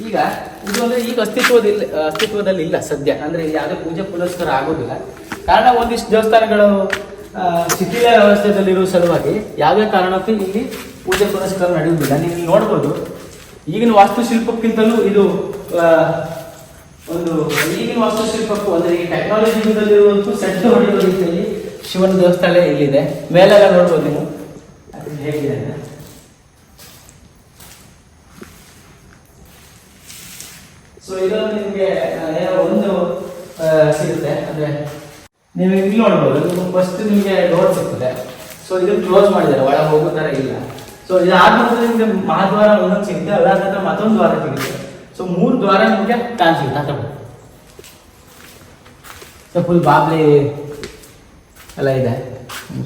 ಈಗ, ಇದು ಅಂದ್ರೆ ಈಗ ಅಸ್ತಿತ್ವದಿಲ್ಲ ಅಸ್ತಿತ್ವದಲ್ಲಿ ಇಲ್ಲ ಸದ್ಯ. ಅಂದ್ರೆ ಇಲ್ಲಿ ಯಾವುದೇ ಪೂಜೆ ಪುನಸ್ಕಾರ ಆಗೋದಿಲ್ಲ. ಕಾರಣ ಒಂದಿಷ್ಟು ದೇವಸ್ಥಾನಗಳು ಶಿಥಿಲ ವ್ಯವಸ್ಥೆಯಲ್ಲಿರುವ ಸಲುವಾಗಿ ಯಾವುದೇ ಕಾರಣಕ್ಕೂ ಇಲ್ಲಿ ಪೂಜೆ ಪುನಸ್ಕಾರ ನಡೆಯುವುದಿಲ್ಲ. ನೀವು ನೋಡ್ಬೋದು, ಈಗಿನ ವಾಸ್ತುಶಿಲ್ಪಕ್ಕಿಂತಲೂ ಇದು ಒಂದು ಈಗಿನ ವಾಸ್ತುಶಿಲ್ಪಕ್ಕೂ ಅಂದ್ರೆ ಈ ಟೆಕ್ನಾಲಜಿ ಯುಗದಲ್ಲಿರುವಂತೂ ಸೆಟ್ ಹೊಡೆಯುವ ರೀತಿಯಲ್ಲಿ ಶಿವನ ದೇವಸ್ಥಾನ ಇಲ್ಲಿದೆ. ಮೇಲೆಲ್ಲ ನೋಡ್ಬೋದು ನೀವು. ಅದು ಹೇಗಿದೆ. ಸೊ ಇದೊಂದು ನಿಮಗೆ ಏನೋ ಒಂದು ಸಿಗುತ್ತೆ. ಅಂದರೆ ನೀವು ಇಲ್ಲಿ ನೋಡ್ಬೋದು. ಫಸ್ಟ್ ನಿಮಗೆ ಡೋರ್ ಸಿಗ್ತದೆ. ಸೊ ಇದನ್ನ ಕ್ಲೋಸ್ ಮಾಡಿದ್ದಾರೆ. ಒಳಗೆ ಹೋಗೋ ಥರ ಇಲ್ಲ. ಸೊ ಇದಾದ ನಿಮಗೆ ಮಹಾದ್ವಾರ ಒಂದೊಂದು ಸಿಗುತ್ತೆ. ಅದಾದ ಮತ್ತೊಂದು ವಾರ ಸಿಗುತ್ತೆ. ಸೊ ಮೂರು ದ್ವಾರ ನಿಮಗೆ ಕಾಣಿಸುತ್ತೆ ಅಂತ ಸೊ ಫುಲ್ ಬಾಬ್ಲಿ ಎಲ್ಲ ಇದೆ.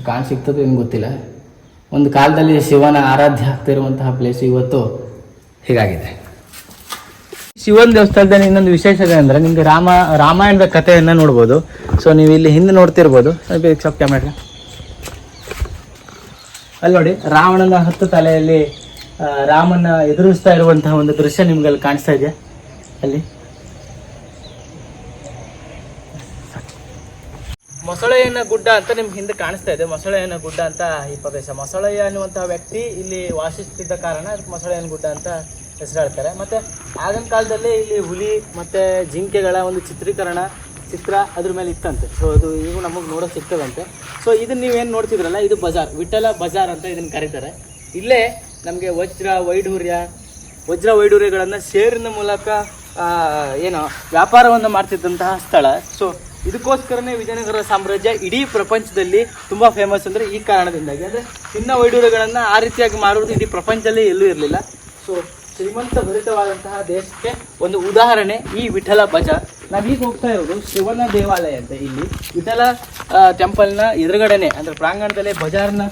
ಕಾಣ್ ಸಿಗ್ತದೆ ಏನು ಗೊತ್ತಿಲ್ಲ. ಒಂದು ಕಾಲದಲ್ಲಿ ಶಿವನ ಆರಾಧ್ಯ ಆಗ್ತಿರುವಂತಹ ಪ್ಲೇಸ್ ಇವತ್ತು ಹೀಗಾಗಿದೆ. ಶಿವನ ದೇವಸ್ಥಾನದಲ್ಲಿ ಇನ್ನೊಂದು ವಿಶೇಷತೆ ಅಂದ್ರೆ ನಿಮಗೆ ರಾಮ ರಾಮಾಯಣದ ಕಥೆಯನ್ನು ನೋಡ್ಬೋದು. ಸೊ ನೀವು ಇಲ್ಲಿ ಹಿಂದೆ ನೋಡ್ತಿರ್ಬೋದು. ಸ್ವಲ್ಪ ಕ್ಯಾಮೆರಾ ಅಲ್ಲಿ ನೋಡಿ ರಾವಣನ ಹತ್ತು ತಲೆಯಲ್ಲಿ ಆ, ರಾಮನ ಎದುರಿಸ್ತಾ ಇರುವಂತಹ ಒಂದು ದೃಶ್ಯ ನಿಮ್ಗೆ ಅಲ್ಲಿ ಕಾಣಿಸ್ತಾ ಇದೆ ಅಲ್ಲಿ? ಮೊಸಳೆಯನ್ನ ಗುಡ್ಡ ಅಂತ ನಿಮ್ಗೆ ಹಿಂದೆ ಕಾಣಿಸ್ತಾ ಇದೆ. ಮೊಸಳೆಯನ್ನ ಗುಡ್ಡ ಅಂತ ಈ ಪ್ರದೇಶ. ಮೊಸಳೆಯ ಅನ್ನುವಂತಹ ವ್ಯಕ್ತಿ ಇಲ್ಲಿ ವಾಸಿಸುತ್ತಿದ್ದ ಕಾರಣ ಅದಕ್ಕೆ ಮೊಸಳೆಯನ್ನ ಗುಡ್ಡ ಅಂತ ಹೆಸರು ಹೇಳ್ತಾರೆ ಮತ್ತೆ ಆಗಿನ ಕಾಲದಲ್ಲಿ ಇಲ್ಲಿ ಹುಲಿ ಮತ್ತೆ ಜಿಂಕೆಗಳ ಒಂದು ಚಿತ್ರೀಕರಣ ಚಿತ್ರ ಅದ್ರ ಮೇಲೆ ಇತ್ತಂತೆ. ಸೊ ಅದು ಈಗ ನಮಗೆ ನೋಡೋಕೆ ಸಿಗ್ತದಂತೆ ಸೊ ಇದನ್ನ ನೀವೇನು ನೋಡ್ತಿದ್ರಲ್ಲ, ಇದು ಬಜಾರ್. ವಿಠಲ ಬಜಾರ್ ಅಂತ ಇದನ್ನ ಕರೀತಾರೆ. ಇಲ್ಲೇ ನಮಗೆ ವಜ್ರ ವೈಢೂರ್ಯ, ವಜ್ರ ವೈಢೂರ್ಯಗಳನ್ನು ಶೇರಿನ ಮೂಲಕ ಏನು, ವ್ಯಾಪಾರವನ್ನು ಮಾಡ್ತಿದ್ದಂತಹ ಸ್ಥಳ. ಸೊ ಇದಕ್ಕೋಸ್ಕರನೇ ವಿಜಯನಗರ ಸಾಮ್ರಾಜ್ಯ ಇಡೀ ಪ್ರಪಂಚದಲ್ಲಿ ತುಂಬ ಫೇಮಸ್ ಅಂದರೆ ಈ ಕಾರಣದಿಂದಾಗಿ. ಅಂದರೆ ಚಿನ್ನ ವೈಡೂರ್ಯಗಳನ್ನು ಆ ರೀತಿಯಾಗಿ ಮಾರುವುದು ಇಡೀ ಪ್ರಪಂಚದಲ್ಲಿ ಎಲ್ಲೂ ಇರಲಿಲ್ಲ. ಸೊ ಶ್ರೀಮಂತ ಭರಿತವಾದಂತಹ ದೇಶಕ್ಕೆ ಒಂದು ಉದಾಹರಣೆ, ಈ ವಿಠಲ ಬಜಾರ್. ಈಗ ಹೋಗ್ತಾ ಇರೋದು ಶಿವನ ದೇವಾಲಯ ಅಂತ. ಇಲ್ಲಿ ವಿಠಲ ಟೆಂಪಲ್ನ ಎದುರುಗಡೆನೆ, ಅಂದರೆ ಪ್ರಾಂಗಣದಲ್ಲೇ ಬಜಾರ್ನ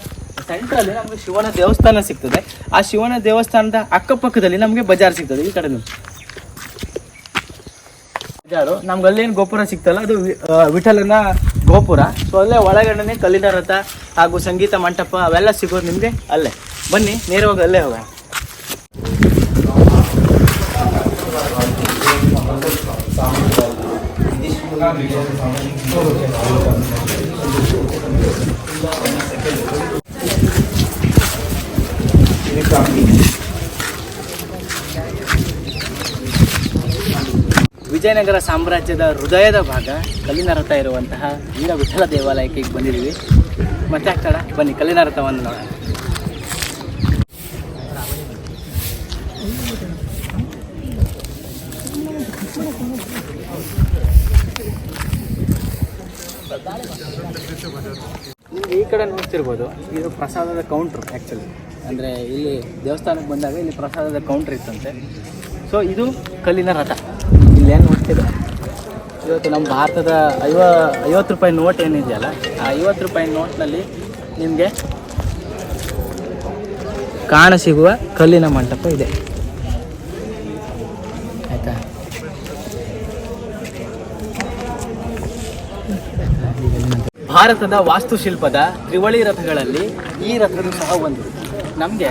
ಸೆಂಟ್ರಲ್ಲಿ ನಮಗೆ ಶಿವನ ದೇವಸ್ಥಾನ ಸಿಗ್ತದೆ. ಆ ಶಿವನ ದೇವಸ್ಥಾನದ ಅಕ್ಕಪಕ್ಕದಲ್ಲಿ ನಮಗೆ ಬಜಾರ್ ಸಿಗ್ತದೆ ಈ ಕಡೆ ಬಜಾರು ನಮ್ಗೆ ಅಲ್ಲೇನು ಗೋಪುರ ಸಿಗ್ತಲ್ಲ, ಅದು ವಿಠಲನ ಗೋಪುರ. ಸೊ ಅಲ್ಲೇ ಒಳಗಡೆನೆ ಕಲ್ಲಿನ ರಥ ಹಾಗೂ ಸಂಗೀತ ಮಂಟಪ ಅವೆಲ್ಲ ಸಿಗೋದು ನಿಮಗೆ ಅಲ್ಲೇ. ಬನ್ನಿ, ನೇರವಾಗಿ ಅಲ್ಲೇ ಹೋಗೋಣ. ವಿಜಯನಗರ ಸಾಮ್ರಾಜ್ಯದ ಹೃದಯದ ಭಾಗ ಕಲ್ಲಿನ ರಥ ಇರುವಂತಹ ವೀರ ವಿಠಲ ದೇವಾಲಯಕ್ಕೆ ಬಂದಿದ್ದೀವಿ. ಮತ್ತೆ ಆಗ್ತಾಳ ಬನ್ನಿ ಕಲ್ಲಿನ ರಥವನ್ನು ನೋಡೋಣ. ಈ ಕಡೆ ನೋಡ್ತಿರ್ಬೋದು, ಇದು ಪ್ರಸಾದದ ಕೌಂಟ್ರು ಆ್ಯಕ್ಚುಲಿ ಅಂದರೆ ಇಲ್ಲಿ ದೇವಸ್ಥಾನಕ್ಕೆ ಬಂದಾಗ ಇಲ್ಲಿ ಪ್ರಸಾದದ ಕೌಂಟ್ರ್ ಇತ್ತಂತೆ. ಸೊ ಇದು ಕಲ್ಲಿನ ರಥ. ಇಲ್ಲಿ ಏನು ನೋಡ್ತಿದೆ ಇವತ್ತು ನಮ್ಮ ಭಾರತದ ಐವ, ಐವತ್ತು ರೂಪಾಯಿ ನೋಟ್ ಏನಿದೆಯಲ್ಲ, ಆ ಐವತ್ತು ರೂಪಾಯಿ ನೋಟ್ನಲ್ಲಿ ನಿಮಗೆ ಕಾಣ ಸಿಗುವ ಕಲ್ಲಿನ ಮಂಟಪ ಇದೆ. ಆಯಿತಾ? ಭಾರತದ ವಾಸ್ತುಶಿಲ್ಪದ ತ್ರಿವಳಿ ರಥಗಳಲ್ಲಿ ಈ ರಥಗಳು ಸಹ ಒಂದು ನಮಗೆ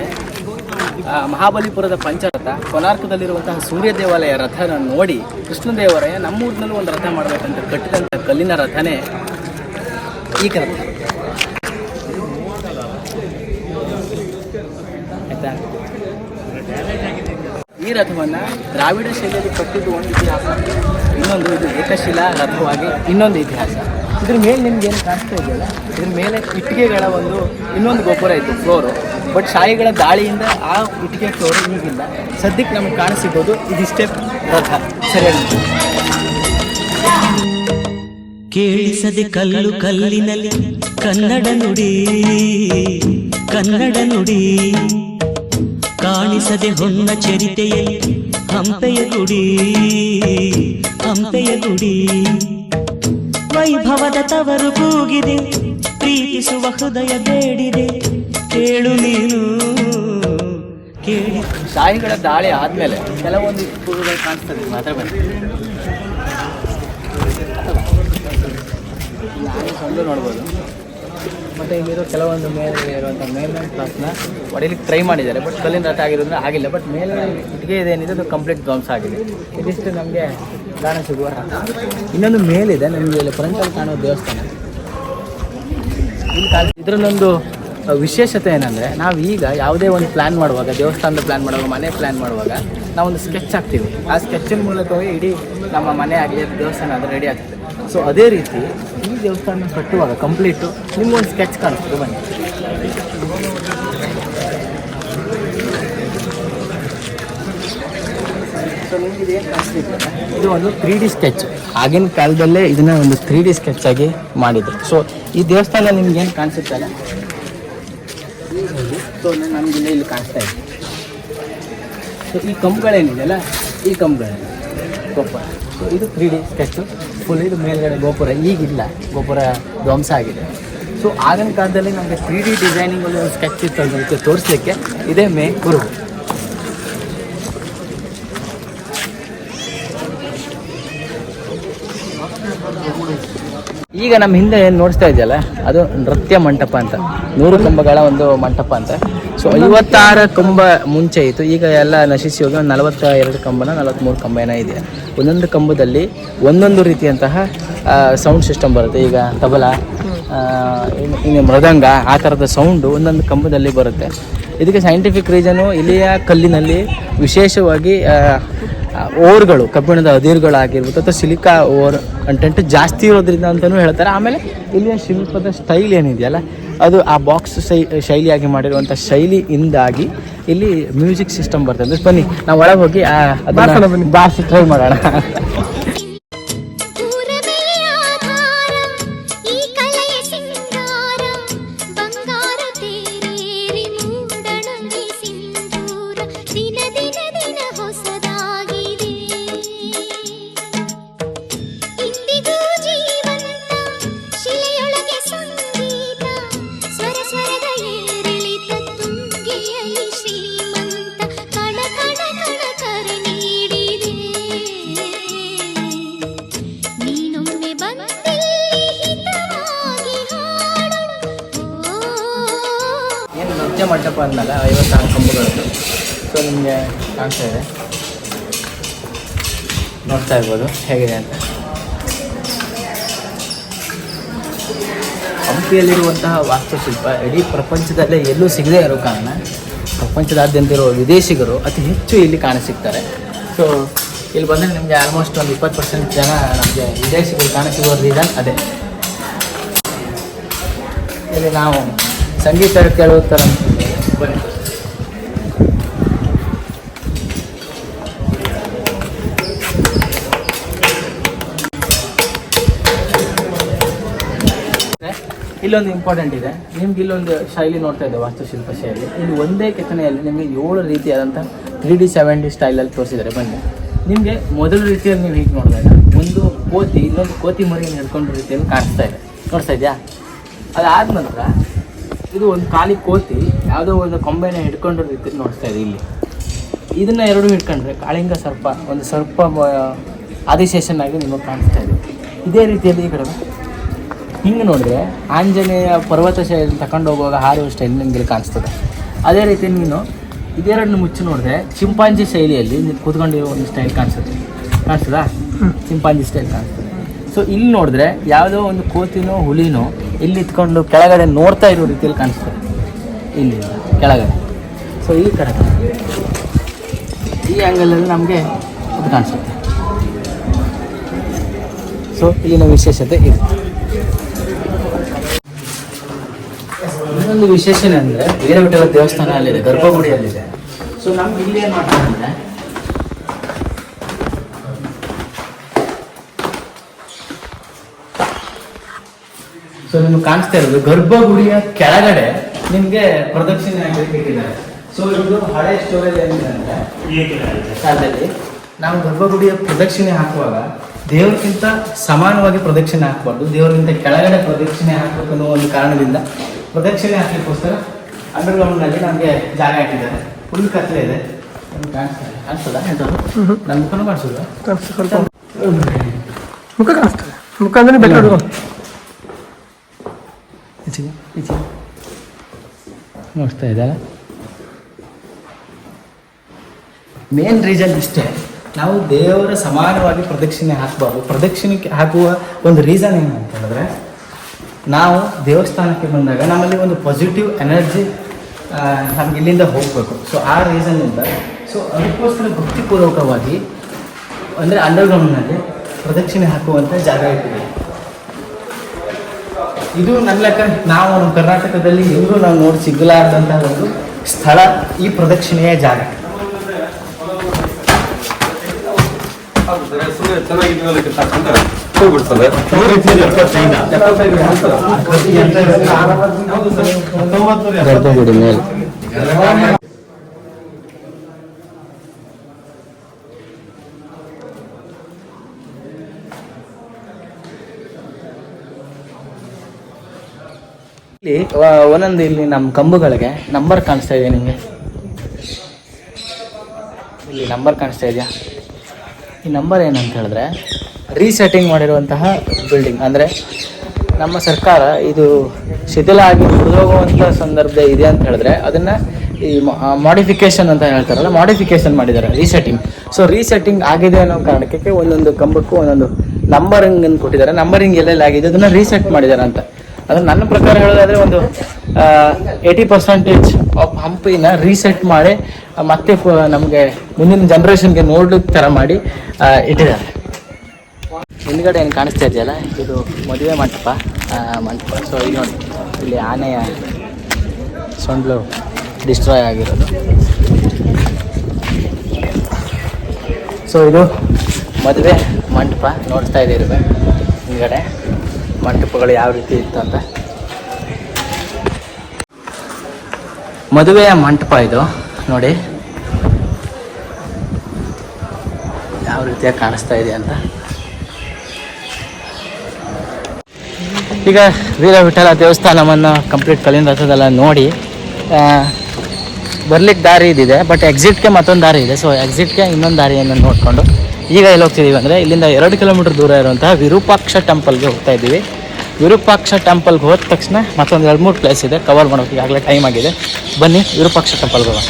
ಮಹಾಬಲಿಪುರದ ಪಂಚರಥ ಕೊನಾರ್ಕದಲ್ಲಿರುವಂತಹ ಸೂರ್ಯ ದೇವಾಲಯ ರಥನ ನೋಡಿ ಕೃಷ್ಣದೇವರಾಯ ನಮ್ಮೂರಿನಲ್ಲೂ ಒಂದು ರಥ ಮಾಡಬೇಕಂತ ಕಟ್ಟಿದಂಥ ಕಲ್ಲಿನ ರಥನೇ ಈ ರಥ ಈ ರಥವನ್ನು ದ್ರಾವಿಡ ಶೈಲಿಯಲ್ಲಿ ಕಟ್ಟಿದ್ದು ಒಂದು ಇತಿಹಾಸ, ಇನ್ನೊಂದು ಇದು ಏಕಶಿಲಾ ರಥವಾಗಿ ಇನ್ನೊಂದು ಇತಿಹಾಸ. ಇದ್ರ ಮೇಲೆ ನಿಮ್ಗೆ ಏನು ಕಾಣಿಸ್ತಾ ಇದೆಯಲ್ಲ? ಇದ್ರ ಮೇಲೆ ಇಟ್ಟಿಗೆಗಳ ಒಂದು ಇನ್ನೊಂದು ಗೋಪುರ ಇತ್ತು ಫ್ಲೋರು ಬಟ್ ಶಾಯಿಗಳ ದಾಳಿಯಿಂದ ಆ ಇಟ್ಟಿಗೆ ಫ್ಲೋರು ಈಗಿಲ್ಲ. ಸದ್ಯಕ್ಕೆ ನಮಗೆ ಕಾಣಿಸಿಬೋದು ಇದಿಷ್ಟೇ ರಥ ಸರಿಯಾಗಿ ಕೇಳಿಸದೆ ಕಲ್ಲು ಕಲ್ಲಿನಲ್ಲಿ ಕನ್ನಡ ನುಡಿ ಕನ್ನಡ ನುಡಿ. ಕಾಣಿಸದೆ ಹೊನ್ನ ಚರಿತೆಯಲ್ಲಿ ಹಂಪೆಯ ಗುಡಿ ಹಂಪೆಯ ಗುಡಿ. ವೈಭವದ ತವರು ಕೂಗಿದೆ, ಪ್ರೀತಿಸುವ ಹೃದಯ ಬೇಡಿದೆ. ಕೇಳು ನೀನು, ಕೇಳಿ. ಶಾಹಿಗಳ ದಾಳಿ ಆದಮೇಲೆ ಕೆಲವೊಂದು ಕೂಗುಗಳು ಕಾಣಿಸ್ತದೆ ಮಾತ್ರ ಬನ್ನಿ. ನೋಡ್ಬೋದು? ಮತ್ತು ಇಲ್ಲಿರೋ ಕೆಲವೊಂದು ಮೇಲೆ ಇರುವಂಥ ಮೇಲ್ನ ಕ್ಲಾಸ್ನ ಹೊಡಿಲಿಕ್ಕೆ ಟ್ರೈ ಮಾಡಿದ್ದಾರೆ. ಬಟ್ ಕಲ್ಲಿನ ರಥ ಆಗಿರೋದ್ರೆ ಆಗಿಲ್ಲ. ಬಟ್ ಮೇಲೆ ಇಟ್ಟಿಗೆ ಇದೇನಿದೆ ಅದು ಕಂಪ್ಲೀಟ್ ಧ್ವಂಸ ಆಗಿದೆ. ಇದಿಷ್ಟು ನಮಗೆ ಕಾಣ ಸಿಗುವ ಇನ್ನೊಂದು ಮೇಲಿದೆ, ನಮಗೆ ಇಲ್ಲಿ ಫ್ರಂಟಲ್ಲಿ ಕಾಣೋ ದೇವಸ್ಥಾನ. ಇದರಲ್ಲೊಂದು ವಿಶೇಷತೆ ಏನಂದರೆ, ನಾವು ಈಗ ಯಾವುದೇ ಒಂದು ಪ್ಲ್ಯಾನ್ ಮಾಡುವಾಗ, ದೇವಸ್ಥಾನದ ಪ್ಲ್ಯಾನ್ ಮಾಡುವಾಗ, ಮನೆ ಪ್ಲ್ಯಾನ್ ಮಾಡುವಾಗ, ನಾವೊಂದು ಸ್ಕೆಚ್ ಹಾಕ್ತೀವಿ. ಆ ಸ್ಕೆಚ್ಚಿನ ಮೂಲಕವೇ ಇಡೀ ನಮ್ಮ ಮನೆ ಆಗಲಿ ದೇವಸ್ಥಾನ ಅದು ರೆಡಿ ಆಗ್ತದೆ. ಸೊ ಅದೇ ರೀತಿ ದೇವಸ್ಥಾನ ಕಟ್ಟುವಾಗ ಕಂಪ್ಲೀಟು ನಿಮ್ಗೊಂದು ಸ್ಕೆಚ್ ಕಾಣಿಸ್ತು ಬನ್ನಿ. ಇದು ಒಂದು ತ್ರೀ ಡಿ ಸ್ಕೆಚ್ ಆಗಿನ ಕಾಲದಲ್ಲೇ ಇದನ್ನ ಒಂದು ತ್ರೀ ಡಿ ಸ್ಕೆಚ್ ಆಗಿ ಮಾಡಿದ್ರು. ಸೊ ಈ ದೇವಸ್ಥಾನ ನಿಮ್ಗೆ ಏನು ಕಾಣಿಸುತ್ತಲ್ಲ ಸೊ ನಮ್ಗೆ ಇಲ್ಲಿ ಕಾಣಿಸ್ತಾ ಇದೆ. ಸೊ ಈ ಕಂಬಗಳೇನಿದೆಯಲ್ಲ ಈ ಕಂಬಗಳು ಕೊಪ್ಪ ಸೊ ಇದು ತ್ರೀ ಡಿ ಸ್ಕೆಚ್ಚು ಫುಲ್ ಇದು ಮೇಲ್ಗಡೆ ಗೋಪುರ ಈಗಿಲ್ಲ. ಗೋಪುರ ಧ್ವಂಸ ಆಗಿದೆ. ಸೊ ಆಗಿನ ಕಾಲದಲ್ಲಿ ನಮಗೆ ತ್ರೀ ಡಿ ಡಿಸೈನಿಂಗಲ್ಲಿ ಒಂದು ಸ್ಕೆಚ್ ಇತ್ತು ಅದಕ್ಕೆ ತೋರಿಸ್ಲಿಕ್ಕೆ ಇದೇ ಮೇ ಗುರು. ಈಗ ನಮ್ಮ ಹಿಂದೆ ಏನು ನೋಡಿಸ್ತಾ ಇದೆಯಲ್ಲ, ಅದು ನೃತ್ಯ ಮಂಟಪ ಅಂತ. ನೂರು ಕಂಬಗಳ ಒಂದು ಮಂಟಪ ಅಂತ. ಸೊ ಐವತ್ತಾರು ಕಂಬ ಮುಂಚೆ ಇತ್ತು. ಈಗ ಎಲ್ಲ ನಶಿಸಿ ಹೋಗಿ ಒಂದು ನಲವತ್ತ ಎರಡು ಕಂಬನ ನಲವತ್ತ್ಮೂರು ಕಂಬ ಏನೋ ಇದೆ. ಒಂದೊಂದು ಕಂಬದಲ್ಲಿ ಒಂದೊಂದು ರೀತಿಯಂತಹ ಸೌಂಡ್ ಸಿಸ್ಟಮ್ ಬರುತ್ತೆ. ಈಗ ತಬಲ ಇನ್ನು- ಮೃದಂಗ ಆ ಥರದ ಸೌಂಡು ಒಂದೊಂದು ಕಂಬದಲ್ಲಿ ಬರುತ್ತೆ. ಇದಕ್ಕೆ ಸೈಂಟಿಫಿಕ್ ರೀಸನು ಇಲ್ಲಿಯ ಕಲ್ಲಿನಲ್ಲಿ ವಿಶೇಷವಾಗಿ ಓರ್ಗಳು ಕಬ್ಬಿಣದ ಅದಿರುಗಳಾಗಿರ್ಬೋದು ಅಥವಾ ಸಿಲಿಕಾ ಓರ್ ಕಂಟೆಂಟ್ ಜಾಸ್ತಿ ಇರೋದ್ರಿಂದ ಅಂತಲೂ ಹೇಳ್ತಾರೆ. ಆಮೇಲೆ ಇಲ್ಲಿಯ ಶಿಲ್ಪದ ಸ್ಟೈಲ್ ಏನಿದೆಯಲ್ಲ ಅದು ಆ ಬಾಕ್ಸ್ ಶೈ ಶೈಲಿಯಾಗಿ ಮಾಡಿರುವಂಥ ಶೈಲಿಯಿಂದಾಗಿ ಇಲ್ಲಿ ಮ್ಯೂಸಿಕ್ ಸಿಸ್ಟಮ್ ಬರ್ತದೆ. ಬನ್ನಿ ನಾವು ಒಳಗೆ ಹೋಗಿ ಅದನ್ನ ಬಾರಿಸಿ ಟ್ರೈ ಮಾಡೋಣ. ನೋಡ್ತಾ ಇರ್ಬೋದು. ಹೇಗಿದೆ ಅಂತ. ಹಂಪಿಯಲ್ಲಿರುವಂತಹ ವಾಸ್ತುಶಿಲ್ಪ ಇಡೀ ಪ್ರಪಂಚದಲ್ಲೇ ಎಲ್ಲೂ ಸಿಗದೇ ಇರೋ ಕಾರಣ ಪ್ರಪಂಚದಾದ್ಯಂತ ಇರುವ ವಿದೇಶಿಗರು ಅತಿ ಹೆಚ್ಚು ಇಲ್ಲಿ ಕಾಣಸಿಗ್ತಾರೆ. ಸೊ ಇಲ್ಲಿ ಬಂದರೆ ನಿಮಗೆ ಆಲ್ಮೋಸ್ಟ್ ಒಂದು ಇಪ್ಪತ್ತು ಪರ್ಸೆಂಟ್ ಜನ ನಮಗೆ ವಿದೇಶಿಗರು ಕಾಣಸಿಗೋ ರೀಸನ್ ಅದೇ. ಇಲ್ಲಿ ನಾವು ಸಂಗೀತ ಕೇಳುವ ಥರ ಬನ್ನಿ. ಇಲ್ಲೊಂದು ಇಂಪಾರ್ಟೆಂಟ್ ಇದೆ. ನಿಮ್ಗೆ ಇಲ್ಲೊಂದು ಶೈಲಿ ನೋಡ್ತಾ ಇದೆ ವಾಸ್ತುಶಿಲ್ಪ ಶೈಲಿ. ಇಲ್ಲಿ ಒಂದೇ ಕೆತ್ತನೆಯಲ್ಲಿ ನಿಮಗೆ ಏಳು ರೀತಿಯಾದಂಥ ತ್ರೀ ಡಿ ಸೆವೆನ್ ಡಿ ಸ್ಟೈಲಲ್ಲಿ ತೋರಿಸಿದ್ದಾರೆ. ಬನ್ನಿ. ನಿಮಗೆ ಮೊದಲ ರೀತಿಯಲ್ಲಿ ನೀವು ಹೀಗೆ ನೋಡಿದಾಗ ಒಂದು ಕೋತಿ, ಇನ್ನೊಂದು ಕೋತಿ ಮರಿಯನ್ನು ಹಿಡ್ಕೊಂಡ ರೀತಿಯಲ್ಲಿ ಕಾಣಿಸ್ತಾ ಇದೆ. ನೋಡ್ತಾ ಇದೆಯಾ ಅದಾದ ನಂತರ ಇದು ಒಂದು ಖಾಲಿ ಕೋತಿ, ಯಾವುದೋ ಒಂದು ಕೊಂಬೆನ ಹಿಡ್ಕೊಂಡಿರೋ ರೀತಿಯಲ್ಲಿ ನೋಡ್ತಾ ಇದೆ ಇಲ್ಲಿ. ಇದನ್ನು ಎರಡು ಹಿಡ್ಕೊಂಡ್ರೆ ಕಾಳಿಂಗ ಸರ್ಪ, ಒಂದು ಸರ್ಪ ಆದಿಶೇಷನ್ ಆಗಿ ನಿಮಗೆ ಕಾಣಿಸ್ತಾ ಇದೆ. ಇದೇ ರೀತಿಯಲ್ಲಿ ಈ ಕಡೆ. ಹಿಂಗೆ ನೋಡಿದ್ರೆ ಆಂಜನೇಯ ಪರ್ವತ ಶೈಲಿ ತಗೊಂಡು ಹೋಗುವಾಗ ಹಾರುವ ಸ್ಟೈಲ್ ನಿಮಗೆ ಕಾಣಿಸ್ತದೆ. ಅದೇ ರೀತಿ ನೀನು ಇದೆರಡನ್ನು ಮುಚ್ಚಿ ನೋಡಿದ್ರೆ ಚಿಂಪಾಂಜಿ ಶೈಲಿಯಲ್ಲಿ ನೀನು ಕೂತ್ಕೊಂಡಿರೋ ಒಂದು ಸ್ಟೈಲ್ ಕಾಣಿಸುತ್ತೆ. ಕಾಣಿಸ್ತದಾ? ಚಿಂಪಾಂಜಿ ಸ್ಟೈಲ್ ಕಾಣಿಸ್ತದೆ. ಸೊ ಇಲ್ಲಿ ನೋಡಿದ್ರೆ ಯಾವುದೋ ಒಂದು ಕೋತಿನೋ ಹುಲಿನೋ ಇಲ್ಲಿ ಇತ್ಕೊಂಡು ಕೆಳಗಡೆ ನೋಡ್ತಾ ಇರೋ ರೀತಿಯಲ್ಲಿ ಕಾಣಿಸ್ತದೆ. ಇಲ್ಲಿ ಕೆಳಗಡೆ. ಸೊ ಈ ಕಡೆ ಈ ಆ್ಯಂಗಲಲ್ಲಿ ನಮಗೆ ಅದು ಕಾಣಿಸುತ್ತೆ. ಸೊ ಇಲ್ಲಿನ ವಿಶೇಷತೆ ಇದು. ಇನ್ನೊಂದು ವಿಶೇಷಣೆ ಅಂದರೆ ವೀರವಿಠಲ ದೇವಸ್ಥಾನ ಅಲ್ಲಿದೆ ಗರ್ಭಗುಡಿಯಲ್ಲಿದೆ. ಸೊ ನಮ್ಗೆ ಇಲ್ಲಿ ಏನು ಮಾಡ್ತಾರೆ ಅಂದರೆ ಸೊ ನಿಮ್ಗೆ ಕಾಣಿಸ್ತಾ ಇರೋದು, ಗರ್ಭಗುಡಿಯ ಕೆಳಗಡೆ ನಿಮಗೆ ಪ್ರದಕ್ಷಿಣೆ ಆಗಲಿಕ್ಕೆ ಇಟ್ಟಿದ್ದಾರೆ. ಸೊ ಇದು ಹಳೆ ಸ್ಟೋರೇಜ್ ಏನಿದೆ ಅಂದರೆ, ಕಾಲದಲ್ಲಿ ನಾವು ಗರ್ಭಗುಡಿಯ ಪ್ರದಕ್ಷಿಣೆ ಹಾಕುವಾಗ ದೇವರಿಗಿಂತ ಸಮಾನವಾಗಿ ಪ್ರದಕ್ಷಿಣೆ ಹಾಕಬಾರ್ದು ದೇವರಿಗಿಂತ ಕೆಳಗಡೆ ಪ್ರದಕ್ಷಿಣೆ ಹಾಕಬೇಕು ಅನ್ನೋ ಒಂದು ಕಾರಣದಿಂದ ಪ್ರದಕ್ಷಿಣೆ ಹಾಕಲಿಕ್ಕೋಸ್ಕರ ಅಂಡರ್ಗ್ರೌಂಡ್ನಲ್ಲಿ ನಮಗೆ ಜಾಗ ಹಾಕಿದ್ದಾರೆ. ಫುಲ್ ಕತ್ತಲೆ ಇದೆ. ನಮ್ಗೆ ಕಾಣಿಸ್ತಾ ಇದೆ ಕಾಣಿಸ್ತದ ಎಂಥದ್ದು ನನ್ನ ಮುಖನೂ ಕಾಣಿಸೋದು ಸ್ವಲ್ಪ. ಮುಖ ಕಾಣಿಸ್ತದೆ. ಮುಖ ಅಂದ್ರೆ ಬೆಟ್ಟ ಹುಡುಗ ಈಚೆಗೆ ಈಚೆಗೆ. ನೋಡ್ತಾ ಮೇನ್ ರೀಸನ್ ಇಷ್ಟೇ. ನಾವು ದೇವರ ಸಮಾನವಾಗಿ ಪ್ರದಕ್ಷಿಣೆ ಹಾಕಬಾರ್ದು. ಪ್ರದಕ್ಷಿಣೆ ಹಾಕುವ ಒಂದು ರೀಸನ್ ಏನು ಅಂತ ಹೇಳಿದ್ರೆ ನಾವು ದೇವಸ್ಥಾನಕ್ಕೆ ಬಂದಾಗ ನಮ್ಮಲ್ಲಿ ಒಂದು ಪಾಸಿಟಿವ್ ಎನರ್ಜಿ ನಮ್ಗೆ ಇಲ್ಲಿಂದ ಹೋಗಬೇಕು. ಸೊ ಆ ರೀಸನ್ನಿಂದ ಸೊ ಅದಕ್ಕೋಸ್ಕರ ಭಕ್ತಿಪೂರ್ವಕವಾಗಿ, ಅಂದರೆ ಅಂಡರ್ಗ್ರೌಂಡ್ನಲ್ಲಿ ಪ್ರದಕ್ಷಿಣೆ ಹಾಕುವಂಥ ಜಾಗ ಇಟ್ಟಿದೆ ಇದು ನನ್ನ ಲೆಕ್ಕ, ನಾವು ನಮ್ಮ ಕರ್ನಾಟಕದಲ್ಲಿ ಎಲ್ಲರೂ ನಾವು ನೋಡಿ ಸಿಗಲಾರ್ದಂತಹ ಒಂದು ಸ್ಥಳ, ಈ ಪ್ರದಕ್ಷಿಣೆಯ ಜಾಗ. ಗರ್ಭಗುಡಿ ಮೇಲೆ. ಇಲ್ಲಿ ಒಂದೊಂದು ಇಲ್ಲಿ ನಮ್ಮ ಕಂಬುಗಳಿಗೆ ನಂಬರ್ ಕಾಣಿಸ್ತಾ ಇದೆ ನಿಮಗೆ. ಇಲ್ಲಿ ನಂಬರ್ ಕಾಣಿಸ್ತಾ ಇದೆಯಾ? ಈ ನಂಬರ್ ಏನಂತ ಹೇಳಿದ್ರೆ ರೀಸೆಟ್ಟಿಂಗ್ ಮಾಡಿರುವಂತಹ ಬಿಲ್ಡಿಂಗ್ ಅಂದರೆ ನಮ್ಮ ಸರ್ಕಾರ ಇದು ಶಿಥಿಲ ಆಗಿ ಮುರಿದೋಗುವಂಥ ಸಂದರ್ಭ ಇದೆ ಅಂತ ಹೇಳಿದ್ರೆ ಅದನ್ನು ಈ ಮಾಡಿಫಿಕೇಶನ್ ಅಂತ ಹೇಳ್ತಾರಲ್ಲ ಮಾಡಿಫಿಕೇಶನ್ ಮಾಡಿದ್ದಾರೆ ರೀಸೆಟ್ಟಿಂಗ್ ಸೊ ರೀಸೆಟ್ಟಿಂಗ್ ಆಗಿದೆ ಅನ್ನೋ ಕಾರಣಕ್ಕೆ ಒಂದೊಂದು ಕಂಬಕ್ಕೂ ಒಂದೊಂದು ನಂಬರಿಂಗ್ ಅನ್ನು ಕೊಟ್ಟಿದ್ದಾರೆ. ನಂಬರಿಂಗ್ ಎಲ್ಲೆಲ್ಲಿ ಆಗಿದೆ ಅದನ್ನು ರೀಸೆಟ್ ಮಾಡಿದ್ದಾರೆ ಅಂತ. ಅಂದ್ರೆ ನನ್ನ ಪ್ರಕಾರ ಹೇಳೋದಾದ್ರೆ ಒಂದು ಏಯ್ಟಿ ಪರ್ಸೆಂಟೇಜ್ ಆಫ್ ಹಂಪಿನ ರೀಸೆಟ್ ಮಾಡಿ, ಮತ್ತೆ ನಮಗೆ ಮುಂದಿನ ಜನ್ರೇಷನ್ಗೆ ನೋಡ್ಲಿಕ್ಕೆ ಥರ ಮಾಡಿ ಇಟ್ಟಿದ್ದಾರೆ. ಹಿಂದ್ಗಡೆ ಏನು ಕಾಣಿಸ್ತಾ ಇದೆಯಲ್ಲ? ಇದು ಮದುವೆ ಮಂಟಪ. ಮಂಟಪ. ಸೊ ಇಲ್ಲಿ ನೋಡಿ. ಇಲ್ಲಿ ಆನೆಯ ಸೊಂಡ್ಲು ಡಿಸ್ಟ್ರಾಯ್ ಆಗಿರೋದು. ಸೊ ಇದು ಮದುವೆ ಮಂಟಪ ನೋಡ್ತಾ ಇದ್ದೀರಿ ಹಿಂದ್ಗಡೆ ಮಂಟಪಗಳು ಯಾವ ರೀತಿ ಇತ್ತು ಅಂತ. ಮದುವೆಯ ಮಂಟಪ ಇದು. ನೋಡಿ. ಯಾವ ರೀತಿಯಾಗಿ ಕಾಣಿಸ್ತಾ ಇದೆ ಅಂತ. ಈಗ ವೀರ ವಿಠಲ ದೇವಸ್ಥಾನವನ್ನು ಕಂಪ್ಲೀಟ್ ಕಲ್ಲಿನ ರಥದೆಲ್ಲ ನೋಡಿ ಬರ್ಲಿಕ್ಕೆ ದಾರಿ ಇದಿದೆ ಬಟ್ ಎಕ್ಸಿಟ್ಗೆ ಮತ್ತೊಂದು ದಾರಿ ಇದೆ. ಸೊ ಎಕ್ಸಿಟ್ಗೆ ಇನ್ನೊಂದು ದಾರಿಯನ್ನು ನೋಡಿಕೊಂಡು ಈಗ ಎಲ್ಲಿ ಹೋಗ್ತಿದ್ದೀವಿ ಅಂದರೆ ಇಲ್ಲಿಂದ ಎರಡು ಕಿಲೋಮೀಟರ್ ದೂರ ಇರುವಂತಹ ವಿರೂಪಾಕ್ಷ ಟೆಂಪಲ್ಗೆ ಹೋಗ್ತಾ ಇದ್ದೀವಿ. ವಿರೂಪಾಕ್ಷ ಟೆಂಪಲ್ಗೆ ಹೋದ ತಕ್ಷಣ ಮತ್ತೊಂದು ಎರಡು ಮೂರು ಪ್ಲೇಸ್ ಇದೆ ಕವರ್ ಮಾಡೋಕ್ಕೆ ಈಗಾಗಲೇ ಟೈಮ್ ಆಗಿದೆ. ಬನ್ನಿ ವಿರೂಪಾಕ್ಷ ಟೆಂಪಲ್ಗೆ ಹೋಗೋಣ.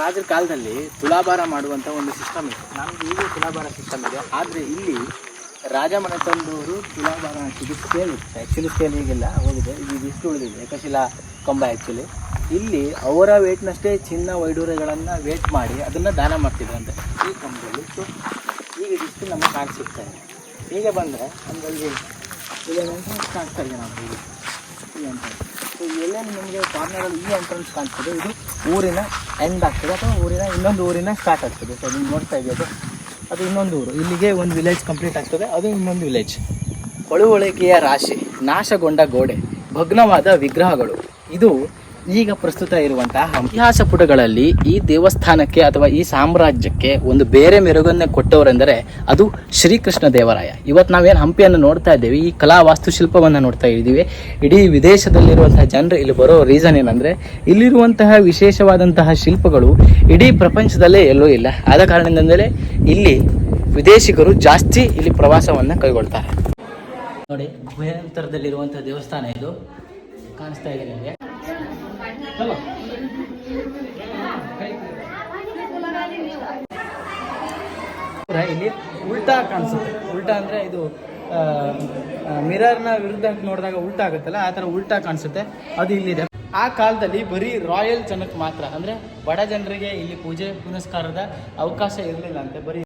ರಾಜರ ಕಾಲದಲ್ಲಿ ತುಲಾಭಾರ ಮಾಡುವಂಥ ಒಂದು ಸಿಸ್ಟಮ್ ಇದೆ ನಮಗೆ ಈಗ ತುಲಾಭಾರ ಸಿಸ್ಟಮ್ ಇದೆ. ಆದರೆ ಇಲ್ಲಿ ರಾಜ ಮನೆ ತಂದವರು ತುಲಾಭಾರ ಹಾಕಿದ್ದು ಸ್ಕೇಲ್ ಇತ್ತು. ಆ್ಯಕ್ಚುಲಿ ಸ್ಕೇಲ್ ಈಗಿಲ್ಲ, ಹೋಗಿದೆ. ಈಗ ಇಷ್ಟು ಉಳಿದಿದೆ. ಏಕಶಿಲಾ ಕಂಬ ಆ್ಯಕ್ಚುಲಿ ಇಲ್ಲಿ ಅವರ ವೇಟ್ನಷ್ಟೇ ಚಿನ್ನ ವೈಡೂರ್ಯಗಳನ್ನು ವೇಟ್ ಮಾಡಿ ಅದನ್ನು ದಾನ ಮಾಡ್ತಿದ್ರಂತೆ. ಈ ಕಂಬದಲ್ಲಿ ಸೊ ಈಗ ಇದಿಷ್ಟು ನಮಗೆ ಕಾಣಿಸುತ್ತೆ ಈಗ ಬಂದರೆ ನಮ್ಮಲ್ಲಿ ಇಲ್ಲಿ ಎಂಟ್ರೆನ್ಸ್ ಕಾಣಿಸ್ತಾ ಇದೆ ನಾವು ಈ ಎಂಟ್ರೆನ್ಸ್ ಸೊ ಎಲ್ಲೇನು ನಿಮಗೆ ಕಾರ್ನರಲ್ಲಿ ಈ ಎಂಟ್ರೆನ್ಸ್ ಕಾಣಿಸ್ತದೆ ಇದು ಊರಿನ ಎಂಡ್ ಆಗ್ತದೆ ಅಥವಾ ಊರಿನ ಇನ್ನೊಂದು ಊರಿನ ಸ್ಟಾರ್ಟ್ ಆಗ್ತದೆ. ಸೊ ನೀವು ನೋಡ್ತಾ ಇದೆಯದು ಅದು ಇನ್ನೊಂದು ಊರು. ಇಲ್ಲಿಗೆ ಒಂದು ವಿಲೇಜ್ ಕಂಪ್ಲೀಟ್ ಆಗ್ತದೆ, ಅದು ಇನ್ನೊಂದು ವಿಲೇಜ್ ಹೊಳುವಳಿಕೆಯ ರಾಶಿ, ನಾಶಗೊಂಡ ಗೋಡೆ, ಭಗ್ನವಾದ ವಿಗ್ರಹಗಳು. ಇದು ಈಗ ಪ್ರಸ್ತುತ ಇರುವಂತಹ. ಇತಿಹಾಸ ಪುಟಗಳಲ್ಲಿ ಈ ದೇವಸ್ಥಾನಕ್ಕೆ ಅಥವಾ ಈ ಸಾಮ್ರಾಜ್ಯಕ್ಕೆ ಒಂದು ಬೇರೆ ಮೆರುಗನ್ನೇ ಕೊಟ್ಟವರೆಂದರೆ ಅದು ಶ್ರೀಕೃಷ್ಣ ದೇವರಾಯ. ಇವತ್ತು ನಾವೇನು ಹಂಪಿಯನ್ನು ನೋಡ್ತಾ ಇದ್ದೇವೆ, ಈ ಕಲಾ ವಾಸ್ತುಶಿಲ್ಪವನ್ನು ನೋಡ್ತಾ ಇದ್ದೀವಿ. ಇಡೀ ವಿದೇಶದಲ್ಲಿರುವಂತಹ ಜನರು ಇಲ್ಲಿ ಬರೋ ರೀಸನ್ ಏನಂದ್ರೆ, ಇಲ್ಲಿರುವಂತಹ ವಿಶೇಷವಾದಂತಹ ಶಿಲ್ಪಗಳು ಇಡೀ ಪ್ರಪಂಚದಲ್ಲೇ ಎಲ್ಲೂ ಇಲ್ಲ. ಆದ ಕಾರಣದಿಂದಲೇ ಇಲ್ಲಿ ವಿದೇಶಿಗರು ಜಾಸ್ತಿ ಇಲ್ಲಿ ಪ್ರವಾಸವನ್ನು ಕೈಗೊಳ್ತಾರೆ. ನೋಡಿ ಗುಹೆಯಂತರದಲ್ಲಿರುವಂತಹ ದೇವಸ್ಥಾನ ಇದು. ಕಾಣಿಸ್ತಾ ಇದೆ ನಿಮಗೆ. ಚಲೋ. ಇಲ್ಲಿ ಉಲ್ಟಾ ಕಾಣಿಸುತ್ತೆ. ಉಲ್ಟಾ ಅಂದರೆ ಇದು ಮಿರರ್ನ ವಿರುದ್ಧ ನೋಡಿದಾಗ ಉಲ್ಟಾ ಆಗುತ್ತಲ್ಲ, ಆ ಥರ ಉಲ್ಟಾ ಕಾಣಿಸುತ್ತೆ. ಅದು ಇಲ್ಲಿದೆ. ಆ ಕಾಲದಲ್ಲಿ ಬರೀ ರಾಯಲ್ ಜನಕ್ಕೆ ಮಾತ್ರ, ಅಂದರೆ ಬಡ ಜನರಿಗೆ ಇಲ್ಲಿ ಪೂಜೆ, ಪುನಸ್ಕಾರದ ಅವಕಾಶ ಇರಲಿಲ್ಲ ಅಂತೆ. ಬರೀ